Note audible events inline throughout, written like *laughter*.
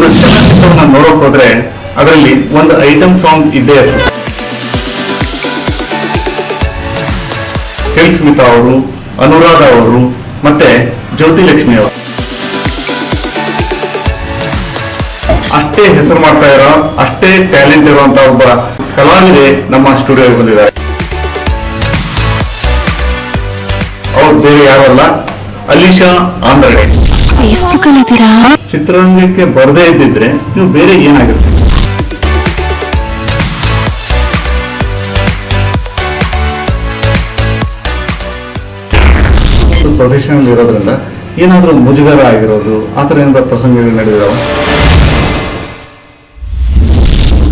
ಒಂದು ಚಲನಚಿತ್ರವನ್ನು ನೋಡೋಕ್ ಹೋದ್ರೆ ಅದರಲ್ಲಿ ಒಂದು ಐಟಮ್ ಸಾಂಗ್ ಇದೆ. ಸಿಲ್ಕ್ ಸ್ಮಿತಾ ಅವರು, ಅನುರಾಧ ಅವರು ಮತ್ತೆ ಜ್ಯೋತಿ ಲಕ್ಷ್ಮಿ ಅವರು. ಅಷ್ಟೇ ಹೆಸರು ಮಾಡ್ತಾ ಇರೋ, ಅಷ್ಟೇ ಟ್ಯಾಲೆಂಟ್ ಇರುವಂತ ಒಬ್ಬ ಕಲಾವಿದೆ ನಮ್ಮ ಸ್ಟುಡಿಯೋಗೆ ಬಂದಿದ್ದಾರೆ. ಅವ್ರು ಬೇರೆ ಯಾರಲ್ಲ ಅಲಿಶಾ ಆಂಧ್ರಡೆ ಫೇಸ್ಬುಕ್ ಅಲ್ಲಿ ಇದ್ದೀರಾ? ಚಿತ್ರರಂಗಕ್ಕೆ ಬರದೇ ಇದ್ದಿದ್ರೆ ನೀವು ಬೇರೆ ಏನಾಗುತ್ತೆ? ಪ್ರೊಫೆಷನಲ್ ಇರೋದ್ರಿಂದ ಏನಾದರೂ ಮುಜುಗರ ಆಗಿರೋದು ಆ ಥರ ಏನಾದ್ರು ಪ್ರಸಂಗಗಳು ನಡೆದಿದಾವ?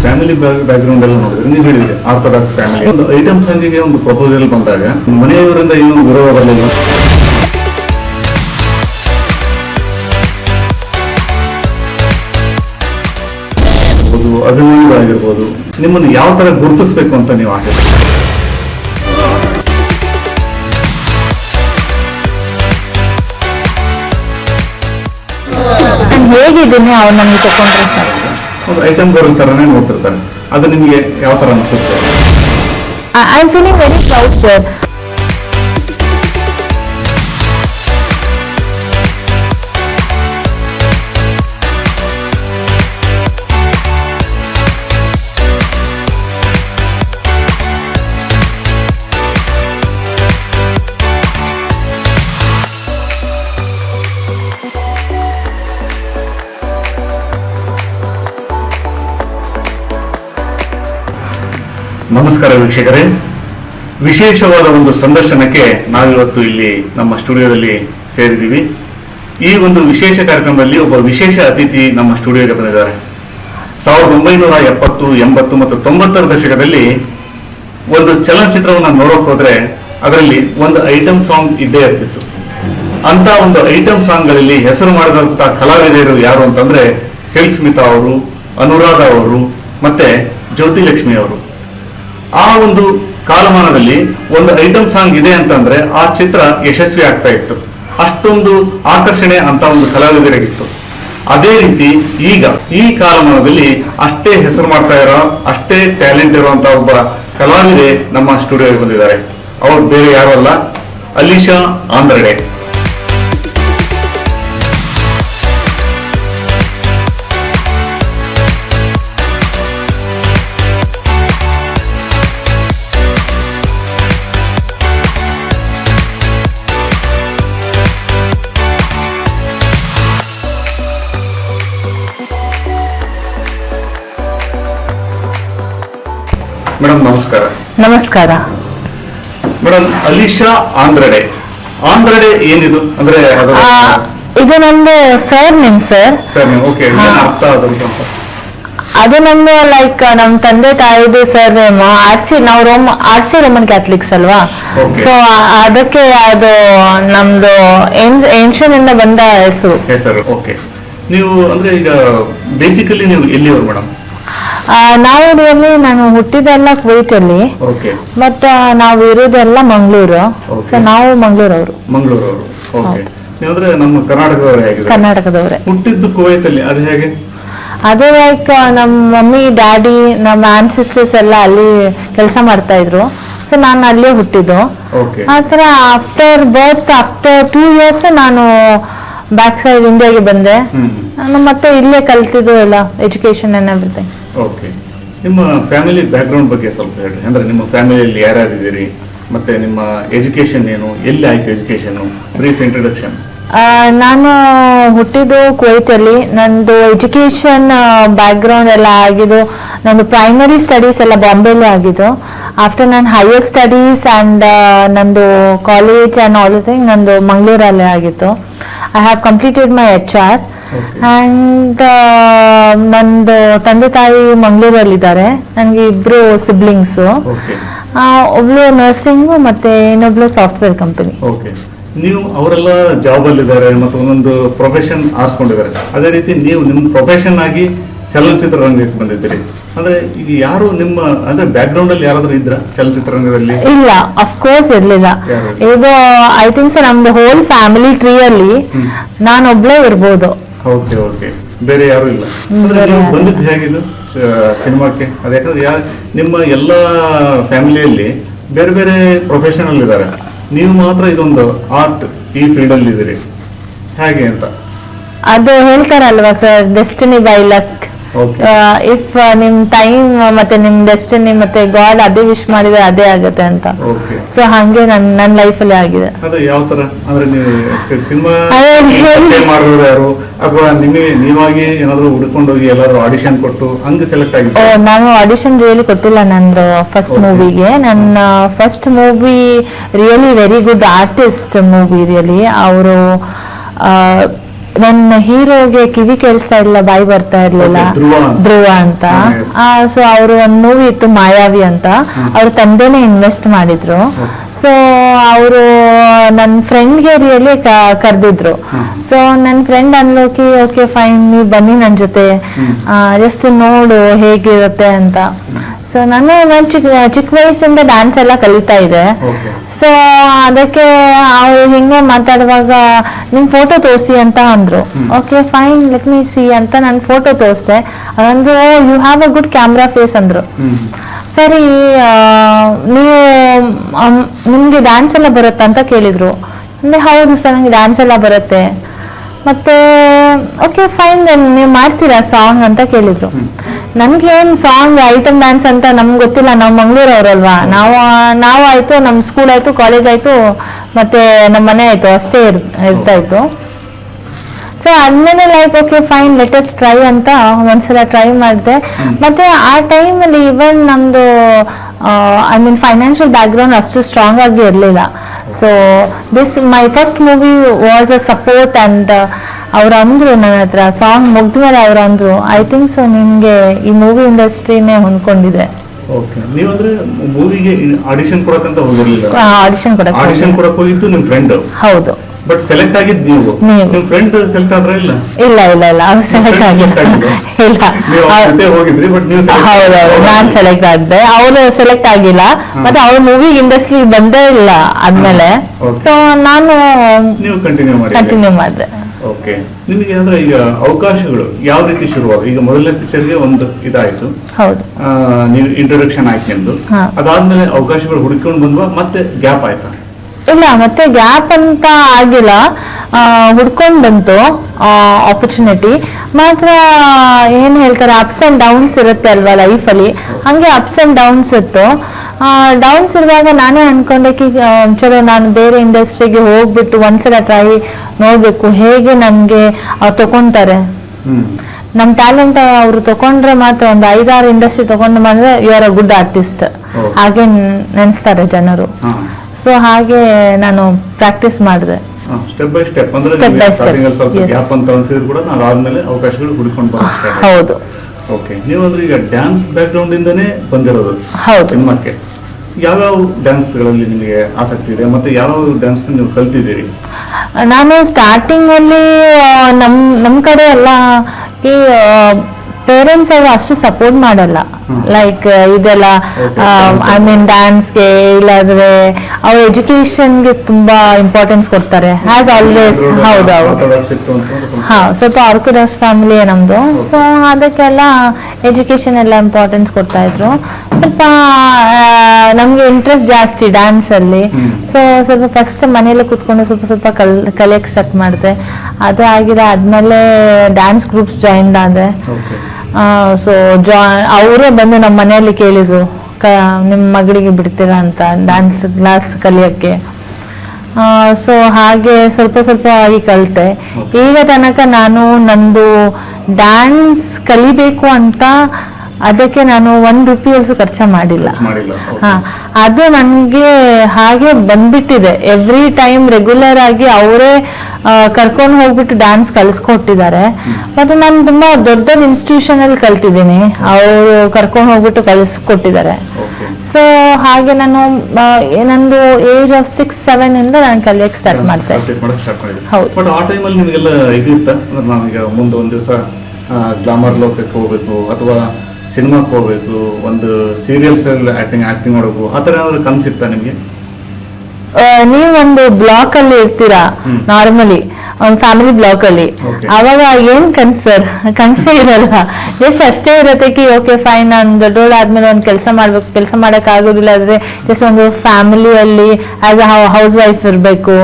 ಫ್ಯಾಮಿಲಿ ಬ್ಯಾಕ್ಗ್ರೌಂಡ್ ಎಲ್ಲ ನೋಡಿದ್ರೆ ನೀವು ಹೇಳಿದ್ರಿ ಆರ್ಥೋಡಾಕ್ಸ್ ಫ್ಯಾಮಿಲಿ ಒಂದು ಐಟಮ್ ಸಾಂಗಿಗೆ ಒಂದು ಪ್ರಪೋಸಲ್ ಬಂದಾಗ ಮನೆಯವರಿಂದ ಏನೂ ವಿರೋಧ ಬರಲಿಲ್ಲ. ಅಭಿಮಾನಿಗಳಾಗಿರ್ಬೋದು ನಿಮ್ಮನ್ನು ಯಾವ ತರ ಗುರುತಿಸ್ಬೇಕು ಅಂತ ನೀವು ಆಸೆ ಹೇಗಿದ್ದೀನಿ ಅವ್ರು ನಮಗೆ ತಗೊಂಡ್ರೆ ಸರ್ ಒಂದು ಐಟಮ್ ಗರ್ಲ್ ಥರನೇ ನೋಡ್ತಿರ್ತಾರೆ ಅದು ನಿಮಗೆ ಯಾವ ತರ ಅನಿಸುತ್ತೆ? I feeling very proud sir ನಮಸ್ಕಾರ ವೀಕ್ಷಕರೇ. ವಿಶೇಷವಾದ ಒಂದು ಸಂದರ್ಶನಕ್ಕೆ ನಾವಿವತ್ತು ಇಲ್ಲಿ ನಮ್ಮ ಸ್ಟುಡಿಯೋದಲ್ಲಿ ಸೇರಿದ್ದೀವಿ. ಈ ಒಂದು ವಿಶೇಷ ಕಾರ್ಯಕ್ರಮದಲ್ಲಿ ಒಬ್ಬ ವಿಶೇಷ ಅತಿಥಿ ನಮ್ಮ ಸ್ಟುಡಿಯೋಗೆ ಬಂದಿದ್ದಾರೆ. ಸಾವಿರದ ಒಂಬೈನೂರ ಎಪ್ಪತ್ತು, ಎಂಬತ್ತು ಮತ್ತು ತೊಂಬತ್ತರ ದಶಕದಲ್ಲಿ ಒಂದು ಚಲನಚಿತ್ರವನ್ನು ನೋಡೋಕೆ ಹೋದ್ರೆ ಅದರಲ್ಲಿ ಒಂದು ಐಟಮ್ ಸಾಂಗ್ ಇದ್ದೇ ಇರ್ತಿತ್ತು. ಅಂತ ಒಂದು ಐಟಮ್ ಸಾಂಗ್ಗಳಲ್ಲಿ ಹೆಸರು ಮಾಡಿದಂತ ಕಲಾವಿದರು ಯಾರು ಅಂತಂದ್ರೆ, ಸಿಲ್ಕ್ ಸ್ಮಿತಾ ಅವರು, ಅನುರಾಧ ಅವರು ಮತ್ತೆ ಜ್ಯೋತಿಲಕ್ಷ್ಮಿ ಅವರು. ಆ ಒಂದು ಕಾಲಮಾನದಲ್ಲಿ ಒಂದು ಐಟಮ್ ಸಾಂಗ್ ಇದೆ ಅಂತಂದ್ರೆ ಆ ಚಿತ್ರ ಯಶಸ್ವಿ ಆಗ್ತಾ ಇತ್ತು. ಅಷ್ಟೊಂದು ಆಕರ್ಷಣೆ ಅಂತ ಒಂದು ಕಲಾವಿದರಿಗಿತ್ತು. ಅದೇ ರೀತಿ ಈಗ ಈ ಕಾಲಮಾನದಲ್ಲಿ ಅಷ್ಟೇ ಹೆಸರು ಮಾಡ್ತಾ ಇರೋ, ಅಷ್ಟೇ ಟ್ಯಾಲೆಂಟ್ ಇರುವಂತ ಒಬ್ಬ ಕಲಾವಿದೆ ನಮ್ಮ ಸ್ಟುಡಿಯೋಗೆ ಬಂದಿದ್ದಾರೆ. ಅವ್ರು ಬೇರೆ ಯಾರಲ್ಲ ಅಲಿಶಾ ಆಂಧ್ರಡೆ ಮೇಡಮ್ ನಮಸ್ಕಾರ. ನಮಸ್ಕಾರ. ಮೇಡಮ್ ಅಲಿಶಾ ಆಂಧ್ರಡೆ ಆಂಧ್ರಡೆ ಏನಿದು? ಅಂದ್ರೆ ಆ, ಇದು ನಂದು ಸರ್ ನಿಮ್ ಸರ್. ಸರ್ ನೀವು ಓಕೆ ಹಾ. ಅರ್ಥ ಆದಂತ ಅದು ನಮ್ದು ಲೈಕ್ ನಮ್ ತಂದೆ ತಾಯಿದು ಸರ್ ಆರ್ ಸಿ ನಾವು Rome R C Roman Catholics ಅಲ್ವಾ? Okay. ಸೊ ಅದಕ್ಕೆ ಅದು ನಮ್ದು ಏನ್ಷನ್ ಇಂದ ಬಂದ ಹೆಸರು. ಹೆಸರು ಓಕೆ. ನೀವು ಅಂದ್ರೆ ಈಗ ಬೇಸಿಕಲಿ ನೀವು ಎಲ್ಲಿಯವರು ಮೇಡಮ್? ಆ, ನಾವು ಇಲ್ಲಿ ನಾನು ಹುಟ್ಟಿದೆಲ್ಲ ಕುವೈಟ್ ಅಲ್ಲಿ ಓಕೆ ಬಟ್ ನಾವು ಇರೋದೆಲ್ಲ ಮಂಗಳೂರು. ಸೊ ನಾವು ಮಂಗಳೂರವರು. ಮಂಗಳೂರವರು. ಅಂದ್ರೆ ನಮ್ಮ ಕರ್ನಾಟಕದವರೇ ಕರ್ನಾಟಕದವರೇ. ಹುಟ್ಟಿದ್ದು ಕುವೈತಲ್ಲಿ ಅದು ಹೇಗೆ? ಅದೇ ಲೈಕ್ ನಮ್ಮ ಮಮ್ಮಿ ಡ್ಯಾಡಿ ನಮ್ಮ ಆನ್ಸಿಸ್ಟರ್ಸ್ ಎಲ್ಲ ಅಲ್ಲಿ ಕೆಲಸ ಮಾಡ್ತಾ ಇದ್ರು. ಸೊ ನಾನು ಅಲ್ಲೇ ಹುಟ್ಟಿದ್ದು. ಆತರ after birth after two years ನಾನು ಬ್ಯಾಕ್ ಸೈಡ್ ಇಂಡಿಯಾಗೆ ಬಂದೆ. ನಾನು ಮತ್ತೆ ಇಲ್ಲೇ ಕಲ್ತಿದ್ದು ಎಲ್ಲ ಎಜುಕೇಶನ್ ಎವ್ರಿಥಿಂಗ್ ಓಕೆ ನಿಮ್ಮ ಫ್ಯಾಮಿಲಿ ಬ್ಯಾಕ್ಗ್ರೌಂಡ್ ಬಗ್ಗೆ ಸ್ವಲ್ಪ ಹೇಳ್ರಿ. ಅಂದ್ರೆ ನಿಮ್ಮ ಫ್ಯಾಮಿಲಿಯಲ್ಲಿ ಯಾರ್ಯಾರಿದ್ದೀರಿ? ಮತ್ತೆ ನಿಮ್ಮ ಎಜುಕೇಶನ್ ಏನು? ಎಲ್ಲಿ ಆಯ್ತು ಎಜುಕೇಶನ್ ಬ್ರೀಫ್ ಇಂಟ್ರೊಡಕ್ಷನ್ ನಾನು ಹುಟ್ಟಿದ್ದು ಕುವೈತಲ್ಲಿ. ನಂದು ಎಜುಕೇಶನ್ ಬ್ಯಾಕ್ಗ್ರೌಂಡ್ ಎಲ್ಲ ಆಗಿದ್ದು, ನಂದು ಪ್ರೈಮರಿ ಸ್ಟಡೀಸ್ ಎಲ್ಲ ಬಾಂಬೆಲ್ಲೇ ಆಗಿದ್ದು. ಆಫ್ಟರ್ ನನ್ನ ಹೈಯರ್ ಸ್ಟಡೀಸ್ ಆ್ಯಂಡ್ ನಂದು ಕಾಲೇಜ್ ಆ್ಯಂಡ್ ಆಲ್ ಥಿಂಗ್ ನಂದು ಮಂಗಳೂರಲ್ಲೇ ಆಗಿತ್ತು. I have completed my H R Okay. And ನಂದು ತಂದೆ ತಾಯಿ ಮಂಗಳೂರಲ್ಲಿದ್ದಾರೆ. ನನಗೆ ಇಬ್ರು ಸಿಬ್ಲಿಂಗ್ಸು ಒಬ್ಳು ನರ್ಸಿಂಗ್ ಮತ್ತೆ ಇನ್ನೊಬ್ಳು ಸಾಫ್ಟ್ವೇರ್ ಕಂಪನಿ ಓಕೆ ನೀವು ಅವರೆಲ್ಲ ಜಾಬ್ ಅಲ್ಲಿದ್ದಾರೆ ಮತ್ತು ಒಂದೊಂದು ಪ್ರೊಫೆಷನ್ ಆರಿಸ್ಕೊಂಡಿದ್ದಾರೆ. ಅದೇ ರೀತಿ ನೀವು ನಿಮ್ಮ ಪ್ರೊಫೆಷನ್ ಆಗಿ ಚಲನಚಿತ್ರ ರಂಗಕ್ಕೆ ಬಂದಿದ್ದೀರಿ. ಅಂದ್ರೆ ಈಗ ಯಾರು ನಿಮ್ಮ ಅಂದ್ರೆ ಬ್ಯಾಕ್ ಗ್ರೌಂಡ್ ಅಲ್ಲಿ ಯಾರಾದ್ರೂ ಇದ್ರ ಚಲನಚಿತ್ರರಂಗದಲ್ಲಿ ಇಲ್ಲ ಅಫ್ಕೋರ್ಸ್ ಇರ್ಲಿಲ್ಲ. ಯಾರು? ಇದು ಐ ಥಿಂಕ್ ಸರ್ ನಮ್ದು ಹೋಲ್ ಫ್ಯಾಮಿಲಿ ಟ್ರೀ ಅಲ್ಲಿ. ನಾನೊಬ್ಳೇ ಇರ್ಬೋದು. ಓಕೆ ಓಕೆ ಬೇರೆ ಯಾರು ಇಲ್ಲ. ಬಂದಿದ್ದು ಹೇಗಿದು? ಸಿನಿಮಾಕ್ಕೆ? ಅದು ಯಾಕಂದ್ರೆ ಯಾ ನಿಮ್ಮ ಎಲ್ಲ ಫ್ಯಾಮಿಲಿಯಲ್ಲಿ ಬೇರೆ ಬೇರೆ ಪ್ರೊಫೆಷನಲ್ ಇದ್ದಾರೆ ನೀವು ಮಾತ್ರ ಇದೊಂದು ಆರ್ಟ್ ಈ ಫೀಲ್ಡ್ ಅಲ್ಲಿ ಇದ್ದೀರಿ ಹೇಗೆ ಅಂತ? ಅದು ಹೇಳ್ತಾರಲ್ವಾ sir destiny by luck if ನಿಮ್ ಟೈಮ್ ಮತ್ತೆ ನಿಮ್ ಡೆಸ್ಟಿನಿ ಮತ್ತೆ ಗಾಡ್ ಅದೇ ವಿಶ್ ಮಾಡಿದ್ರೆ ಅದೇ ಆಗುತ್ತೆ ಅಂತ. ಸೊ ಹಂಗೆ ನನ್ ನನ್ನ ಅಲ್ಲಿ ಆಗಿದೆ. ಅದು ಯಾವ ತರ? ಅಂದ್ರೆ ನೀವು ಸಿನಿಮಾ ಯಾರು? ಅಥವಾ ನಿಮಗೆ ನೀವಾಗಿ ಏನಾದ್ರು ಹುಡ್ಕೊಂಡು ಹೋಗಿ ಎಲ್ಲಾದ್ರೂ ಆಡಿಷನ್ ಕೊಟ್ಟು ಹಂಗೆ ಸೆಲೆಕ್ಟ್ ನಾನು ಆಡಿಷನ್ ರಿಯಲಿ ಕೊಟ್ಟಿಲ್ಲ ನಂದು ಫಸ್ಟ್ ಮೂವಿಗೆ ನನ್ನ first movie really very good artist movie really ಅವರು ನನ್ನ ಹೀರೋಗೆ ಕಿವಿ ಕೇಳಿಸ್ತಾ ಇಲ್ಲ ಬಾಯಿ ಬರ್ತಾ ಇರ್ಲಿಲ್ಲ. ಧ್ರುವ ಅಂತ. ಸೊ ಅವರು ಒಂದು ಮೂವಿ ಇತ್ತು ಮಾಯಾವಿ ಅಂತ. ಅವ್ರ ತಂದೆನೆ ಇನ್ವೆಸ್ಟ್ ಮಾಡಿದ್ರು. ಸೊ ಅವರು ನನ್ನ ಫ್ರೆಂಡ್ಗೆ ರಿಯಲಿ ಕರೆದಿದ್ರು. ಸೊ ನನ್ನ ಫ್ರೆಂಡ್ ಅನ್ಲೋಕಿ ಓಕೆ ಫೈನ್ ನೀವು ಬನ್ನಿ ನನ್ನ ಜೊತೆ. ಜಸ್ಟ್ ನೋಡು ಹೇಗಿರುತ್ತೆ ಅಂತ. ಸೊ ನಾನು ನಾನು ಚಿಕ್ಕ ಚಿಕ್ಕ ವಯಸ್ಸಿಂದ ಡ್ಯಾನ್ಸ್ ಎಲ್ಲ ಕಲಿತಾ ಇದೆ ಸೊ ಅದಕ್ಕೆ ಅವ್ರು ಹಿಂಗೆ ಮಾತಾಡುವಾಗ ನಿಮ್ಮ ಫೋಟೋ ತೋರಿಸಿ ಅಂತ ಅಂದರು. Okay fine let me see ಅಂತ ನಾನು ಫೋಟೋ ತೋರಿಸ್ದೆ. ಅಂದ್ರು you have a good camera face ಅಂದ್ರು. ಸರಿ ನೀವು ನಿಮಗೆ ಡ್ಯಾನ್ಸ್ ಎಲ್ಲ ಬರುತ್ತಾ ಅಂತ ಕೇಳಿದ್ರು. ಅಂದ್ರೆ ಹೌದು ಸರ್ ನನಗೆ ಡ್ಯಾನ್ಸ್ ಎಲ್ಲ ಬರುತ್ತೆ. ಮತ್ತೆ ಓಕೆ ಫೈನ್ ನೀವು ಮಾಡ್ತೀರಾ ಸಾಂಗ್ ಅಂತ ಕೇಳಿದ್ರು. ನನ್ಗೇನ್ ಸಾಂಗ್ ಐಟಮ್ ಡ್ಯಾನ್ಸ್ ಅಂತ ನಮ್ಗೆ ಗೊತ್ತಿಲ್ಲ. ನಾವು ಮಂಗಳೂರವ್ರಲ್ವಾ? ನಾವು ನಾವು ಆಯ್ತು ನಮ್ಮ ಸ್ಕೂಲ್ ಆಯಿತು ಕಾಲೇಜ್ ಆಯಿತು, ಮತ್ತೆ ನಮ್ಮ ಮನೆ ಆಯಿತು, ಅಷ್ಟೇ ಇರ್- ಇರ್ತಾ ಇತ್ತು. ಸೊ ಅದ್ಮೇಲೆ like okay fine latest try ಅಂತ ಒಂದ್ಸಲ ಟ್ರೈ ಮಾಡಿದೆ. ಮತ್ತೆ ಆ ಟೈಮಲ್ಲಿ ಇವನ್ ನಮ್ದು ಐ ಮೀನ್ ಫೈನಾನ್ಷಿಯಲ್ ಬ್ಯಾಕ್ಗ್ರೌಂಡ್ ಅಷ್ಟು ಸ್ಟ್ರಾಂಗ್ ಆಗಿ ಇರಲಿಲ್ಲ. So this my first movie was a support and ಅವ್ರು ಅಂದರು ನನ್ನ ಹತ್ರ ಸಾಂಗ್ ಮುಗ್ದ್ಮೇಲೆ ಅವ್ರು ಅಂದ್ರು ಐ ಥಿಂಕ್ ಸೊ ನಿಮಗೆ ಈ ಮೂವಿ ಇಂಡಸ್ಟ್ರಿನೇ ಹೊಂದ್ಕೊಂಡಿದೆ. ಓಕೆ ನೀವಂದ್ರೆ ಮೂವಿಗೆ ಆಡಿಷನ್ ಕೊಡಕ್ಕಂತ ಹೋಗಿರ್ಲಿಲ್ಲ. ಆಡಿಷನ್ ಕೊಡಕ್ಕೆ ಆಡಿಷನ್ ಕೊಡಕ್ ಹೋಗಿದ್ದು ನಿಮ್ಮ ಫ್ರೆಂಡ್ ಹೌದು. ಬಟ್ ಸೆಲೆಕ್ಟ್ ಆಗಿದ್ ನೀವು. ನಿಮ್ಮ ಫ್ರೆಂಡ್ ಸೆಲೆಕ್ಟ್ ಆದ್ರೆ ಇಲ್ಲ? ಇಲ್ಲ ಇಲ್ಲ ಇಲ್ಲ. ಅವ್ರು ಸೆಲೆಕ್ಟ್ ಆಗಿಲ್ಲ. *laughs* ಇಲ್ಲ. ಹೋಗಿದ್ರಿ ಬಟ್ ನೀವು ಹೌದೌದು ನಾನು ಸೆಲೆಕ್ಟ್ ಆದ್ದೆ ಅವರು ಸೆಲೆಕ್ಟ್ ಆಗಿಲ್ಲ. ಮತ್ತೆ ಅವ್ರ ಮೂವಿ ಇಂಡಸ್ಟ್ರಿ ಬಂದೇ ಇಲ್ಲ ಆದ್ಮೇಲೆ ಸೊ ನಾನು ನೀವು ಕಂಟಿನ್ಯೂ ಮಾಡಿದೆ. ಓಕೆ. ನಿಮಗೆ ಅಂದ್ರೆ ಈಗ ಅವಕಾಶಗಳು ಯಾವ ರೀತಿ ಶುರುವಾಗ ಈಗ ಮೊದಲನೇ ಪಿಕ್ಚರ್ಗೆ ಒಂದು ಇದಾಯ್ತು. ಹೌದು. ನೀವು ಇಂಟ್ರೊಡಕ್ಷನ್ ಆಯ್ತು ನಿಮ್ದು. ಅದಾದ್ಮೇಲೆ ಅವಕಾಶಗಳು ಹುಡುಕೊಂಡು ಬಂದ್ವಾ ಮತ್ತೆ ಗ್ಯಾಪ್ ಆಯ್ತಾ? ಇಲ್ಲ ಮತ್ತೆ ಗ್ಯಾಪ್ ಅಂತ ಆಗಿಲ್ಲ. ಹುಡ್ಕೊಂಡ್ ಬಂತು ಆಪರ್ಚುನಿಟಿ ಮಾತ್ರ ಏನ್ ಹೇಳ್ತಾರೆ ಅಪ್ಸ್ ಅಂಡ್ ಡೌನ್ಸ್ ಇರುತ್ತೆ ಅಲ್ವಾ ಲೈಫಲ್ಲಿ ಹಂಗೆ ಅಪ್ಸ್ ಅಂಡ್ ಡೌನ್ಸ್ ಇತ್ತು. ಡೌನ್ಸ್ ಇರುವಾಗ ನಾನೇ ಅನ್ಕೊಂಡೆ ಕಿ ಆ, ಚಲೋ ನಾನು ಬೇರೆ ಇಂಡಸ್ಟ್ರಿಗೆ ಹೋಗ್ಬಿಟ್ಟು ಒಂದ್ಸಲ ಟ್ರೈ ನೋಡ್ಬೇಕು ಹೇಗೆ ನಮ್ಗೆ ಅವ್ರು ತಗೊಂತಾರೆ. ನಮ್ ಟ್ಯಾಲೆಂಟ್ ಅವ್ರು ತಗೊಂಡ್ರೆ ಮಾತ್ರ ಒಂದು ಐದಾರು ಇಂಡಸ್ಟ್ರಿ ತಗೊಂಡು ಬಂದ್ರೆ you are a good artist. ಹಾಗೆ ನೆನೆಸ್ತಾರೆ ಜನರು. ಸೊ ಹಾಗೆ ನಾನು ಪ್ರಾಕ್ಟೀಸ್ ಮಾಡಿದೆ. ಸ್ಟೆಪ್ ಬೈ ಸ್ಟೆಪ್ ಅಂದ್ರೆ ಸ್ವಲ್ಪ. ಗ್ಯಾಪ್ ಅಂತ ಅನ್ಸಿದ್ರು ಕೂಡ ಆದ್ಮೇಲೆ ಅವಕಾಶಗಳು ಹುಡುಕೊಂಡು ಹೌದು. ಓಕೆ ನೀವು ಅಂದ್ರೆ ಈಗ ಡ್ಯಾನ್ಸ್ ಬ್ಯಾಕ್ ಗ್ರೌಂಡ್ ಇಂದನೇ ಬಂದಿರೋದು ಹೌದು. ಸಿನಿಮಾಕ್ಕೆ. ಯಾವ್ಯಾವ ಡ್ಯಾನ್ಸ್ಗಳಲ್ಲಿ ನಿಮಗೆ ಆಸಕ್ತಿ ಇದೆ ಮತ್ತೆ ಯಾವ ಡ್ಯಾನ್ಸ್ ನೀವು ಕಲ್ತಿದ್ದೀರಿ? ನಾನು ಸ್ಟಾರ್ಟಿಂಗ್ ಅಲ್ಲಿ ನಮ್ ನಮ್ ಕಡೆ ಎಲ್ಲ ಈ ಪೇರೆಂಟ್ಸ್ ಅವರು ಅಷ್ಟು ಸಪೋರ್ಟ್ ಮಾಡಲ್ಲ. ಲೈಕ್ ಇದೆಲ್ಲ Okay, ಐ ಮೀನ್ ಡ್ಯಾನ್ಸ್ಗೆ ಇಲ್ಲಾದ್ರೆ ಅವ್ರ ಎಜುಕೇಶನ್ಗೆ ತುಂಬಾ ಇಂಪಾರ್ಟೆನ್ಸ್ ಕೊಡ್ತಾರೆ. ಆಸ್ ಆಲ್ವೇಸ್ ಹೌದು. ಹಾ ಸ್ವಲ್ಪ ಆರ್ಕುಡಸ್ ಫ್ಯಾಮಿಲಿ ನಮ್ದು. ಸೊ ಅದಕ್ಕೆಲ್ಲ ಎಜುಕೇಶನ್ ಎಲ್ಲ ಇಂಪಾರ್ಟೆನ್ಸ್ ಕೊಡ್ತಾ ಇದ್ರು. ಸ್ವಲ್ಪ ನಮ್ಗೆ ಇಂಟ್ರೆಸ್ಟ್ ಜಾಸ್ತಿ ಡ್ಯಾನ್ಸ್ ಅಲ್ಲಿ. ಸೊ ಸ್ವಲ್ಪ ಫಸ್ಟ್ ಮನೇಲಿ ಕುತ್ಕೊಂಡು ಸ್ವಲ್ಪ ಸ್ವಲ್ಪ ಕಲ್ ಕಲಿಯಕ್ಕೆ ಸ್ಟಾರ್ಟ್ ಮಾಡಿದೆ. ಅದು ಆಗಿದೆ ಆದ್ಮೇಲೆ ಡ್ಯಾನ್ಸ್ ಗ್ರೂಪ್ಸ್ ಜಾಯಿನ್ ಆದೆ. ಸೊ ಜಾ ಅವರೇ ಬಂದು ನಮ್ಮ ಮನೆಯಲ್ಲಿ ಕೇಳಿದ್ರು ಕ ನಿಮ್ಮ ಮಗಳಿಗೆ ಬಿಡ್ತೀರಾ ಅಂತ ಡ್ಯಾನ್ಸ್ ಕ್ಲಾಸ್ ಕಲಿಯೋಕ್ಕೆ. ಸೊ ಹಾಗೆ ಸ್ವಲ್ಪ ಸ್ವಲ್ಪ ಆಗಿ ಕಲಿತೆ. ಈಗ ತನಕ ನಾನು ನಂದು ಡ್ಯಾನ್ಸ್ ಕಲಿಬೇಕು ಅಂತ ಅದಕ್ಕೆ ನಾನು ಒನ್ ರುಪಿ also ಖರ್ಚು ಮಾಡಿಲ್ಲ. ಹಾ ಅದು ನನಗೆ ಹಾಗೆ ಬಂದ್ಬಿಟ್ಟಿದೆ. ಎವ್ರಿ ಟೈಮ್ ರೆಗ್ಯುಲರ್ ಆಗಿ ಅವರೇ ಕರ್ಕೊಂಡು ಹೋಗ್ಬಿಟ್ಟು ಡ್ಯಾನ್ಸ್ ಕಲಿಸ್ಕೊಟ್ಟಿದ್ದಾರೆ. ಮತ್ತೆ ನಾನು ತುಂಬಾ ದೊಡ್ಡ ದೊಡ್ಡ ಇನ್ಸ್ಟಿಟ್ಯೂಷನ್ ಅಲ್ಲಿ ಕಲ್ತಿದ್ದೀನಿ. ಅವರು ಕರ್ಕೊಂಡು ಹೋಗ್ಬಿಟ್ಟು ಕಲಿಸ್ಕೊಟ್ಟಿದ್ದಾರೆ. ಸೊ ಹಾಗೆ ನಾನು ನಂದು ಏಜ್ ಆಫ್ ಸಿಕ್ಸ್ ಸೆವೆನ್ ಇಂದ ನಾನು ಕಲಿಯಕ್ಕೆ ಸ್ಟಾರ್ಟ್ ಮಾಡ್ತಾ ಪ್ರಾಕ್ಟೀಸ್ ಮಾಡಕ್ ಸ್ಟಾರ್ಟ್ ಮಾಡಿದ್ರಿ ಹೌದು. ಬಟ್ ಆ ಟೈಮಲ್ಲಿ ನಿಮಗೆಲ್ಲ ಇದು ಇತ್ತ? ಅಂದ್ರೆ ಮುಂದೆ ಒಂದು ದಿವಸ ಗ್ಲಾಮರ್ ಲೋಕಕ್ಕೆ ಹೋಗ್ಬೇಕು ಅಥವಾ ಸಿನಿಮಾಕ್ಕೆ ಹೋಗ್ಬೇಕು ಒಂದು ಸೀರಿಯಲ್ಸ್ ಅಲ್ಲಿ ಆ್ಯಕ್ಟಿಂಗ್ ಆಕ್ಟಿಂಗ್ ಮಾಡಬೇಕು ಆ ಥರ ಏನಾದ್ರು ಕನಸಿತ್ತ ನಿಮಗೆ? ನೀವು ಒಂದು ಬ್ಲಾಕ್ ಅಲ್ಲಿ ಇರ್ತೀರಾ. ನಾರ್ಮಲಿ ಒಂದು ಫ್ಯಾಮಿಲಿ ಬ್ಲಾಕ್ ಅಲ್ಲಿ. ಅವಾಗ ಏನ್ ಕನ್ಸ್ ಸರ್ ಕನ್ಸೇ ಇರಲ್ಲ. ಜಸ್ಟ್ ಅಷ್ಟೇ ಇರತ್ತೆ ಕಿ ಓಕೆ ಫೈನ್ ನಾನು ದೊಡ್ಡೋಳಾದ್ಮೇಲೆ ಒಂದು ಕೆಲಸ ಮಾಡ್ಬೇಕು ಕೆಲಸ ಮಾಡಕ್ ಆಗೋದಿಲ್ಲ ಆದ್ರೆ ಜಸ್ಟ್ ಒಂದು ಫ್ಯಾಮಿಲಿಯಲ್ಲಿ ಆಸ್ ಅ ಹೌಸ್ ವೈಫ್ ಇರಬೇಕು.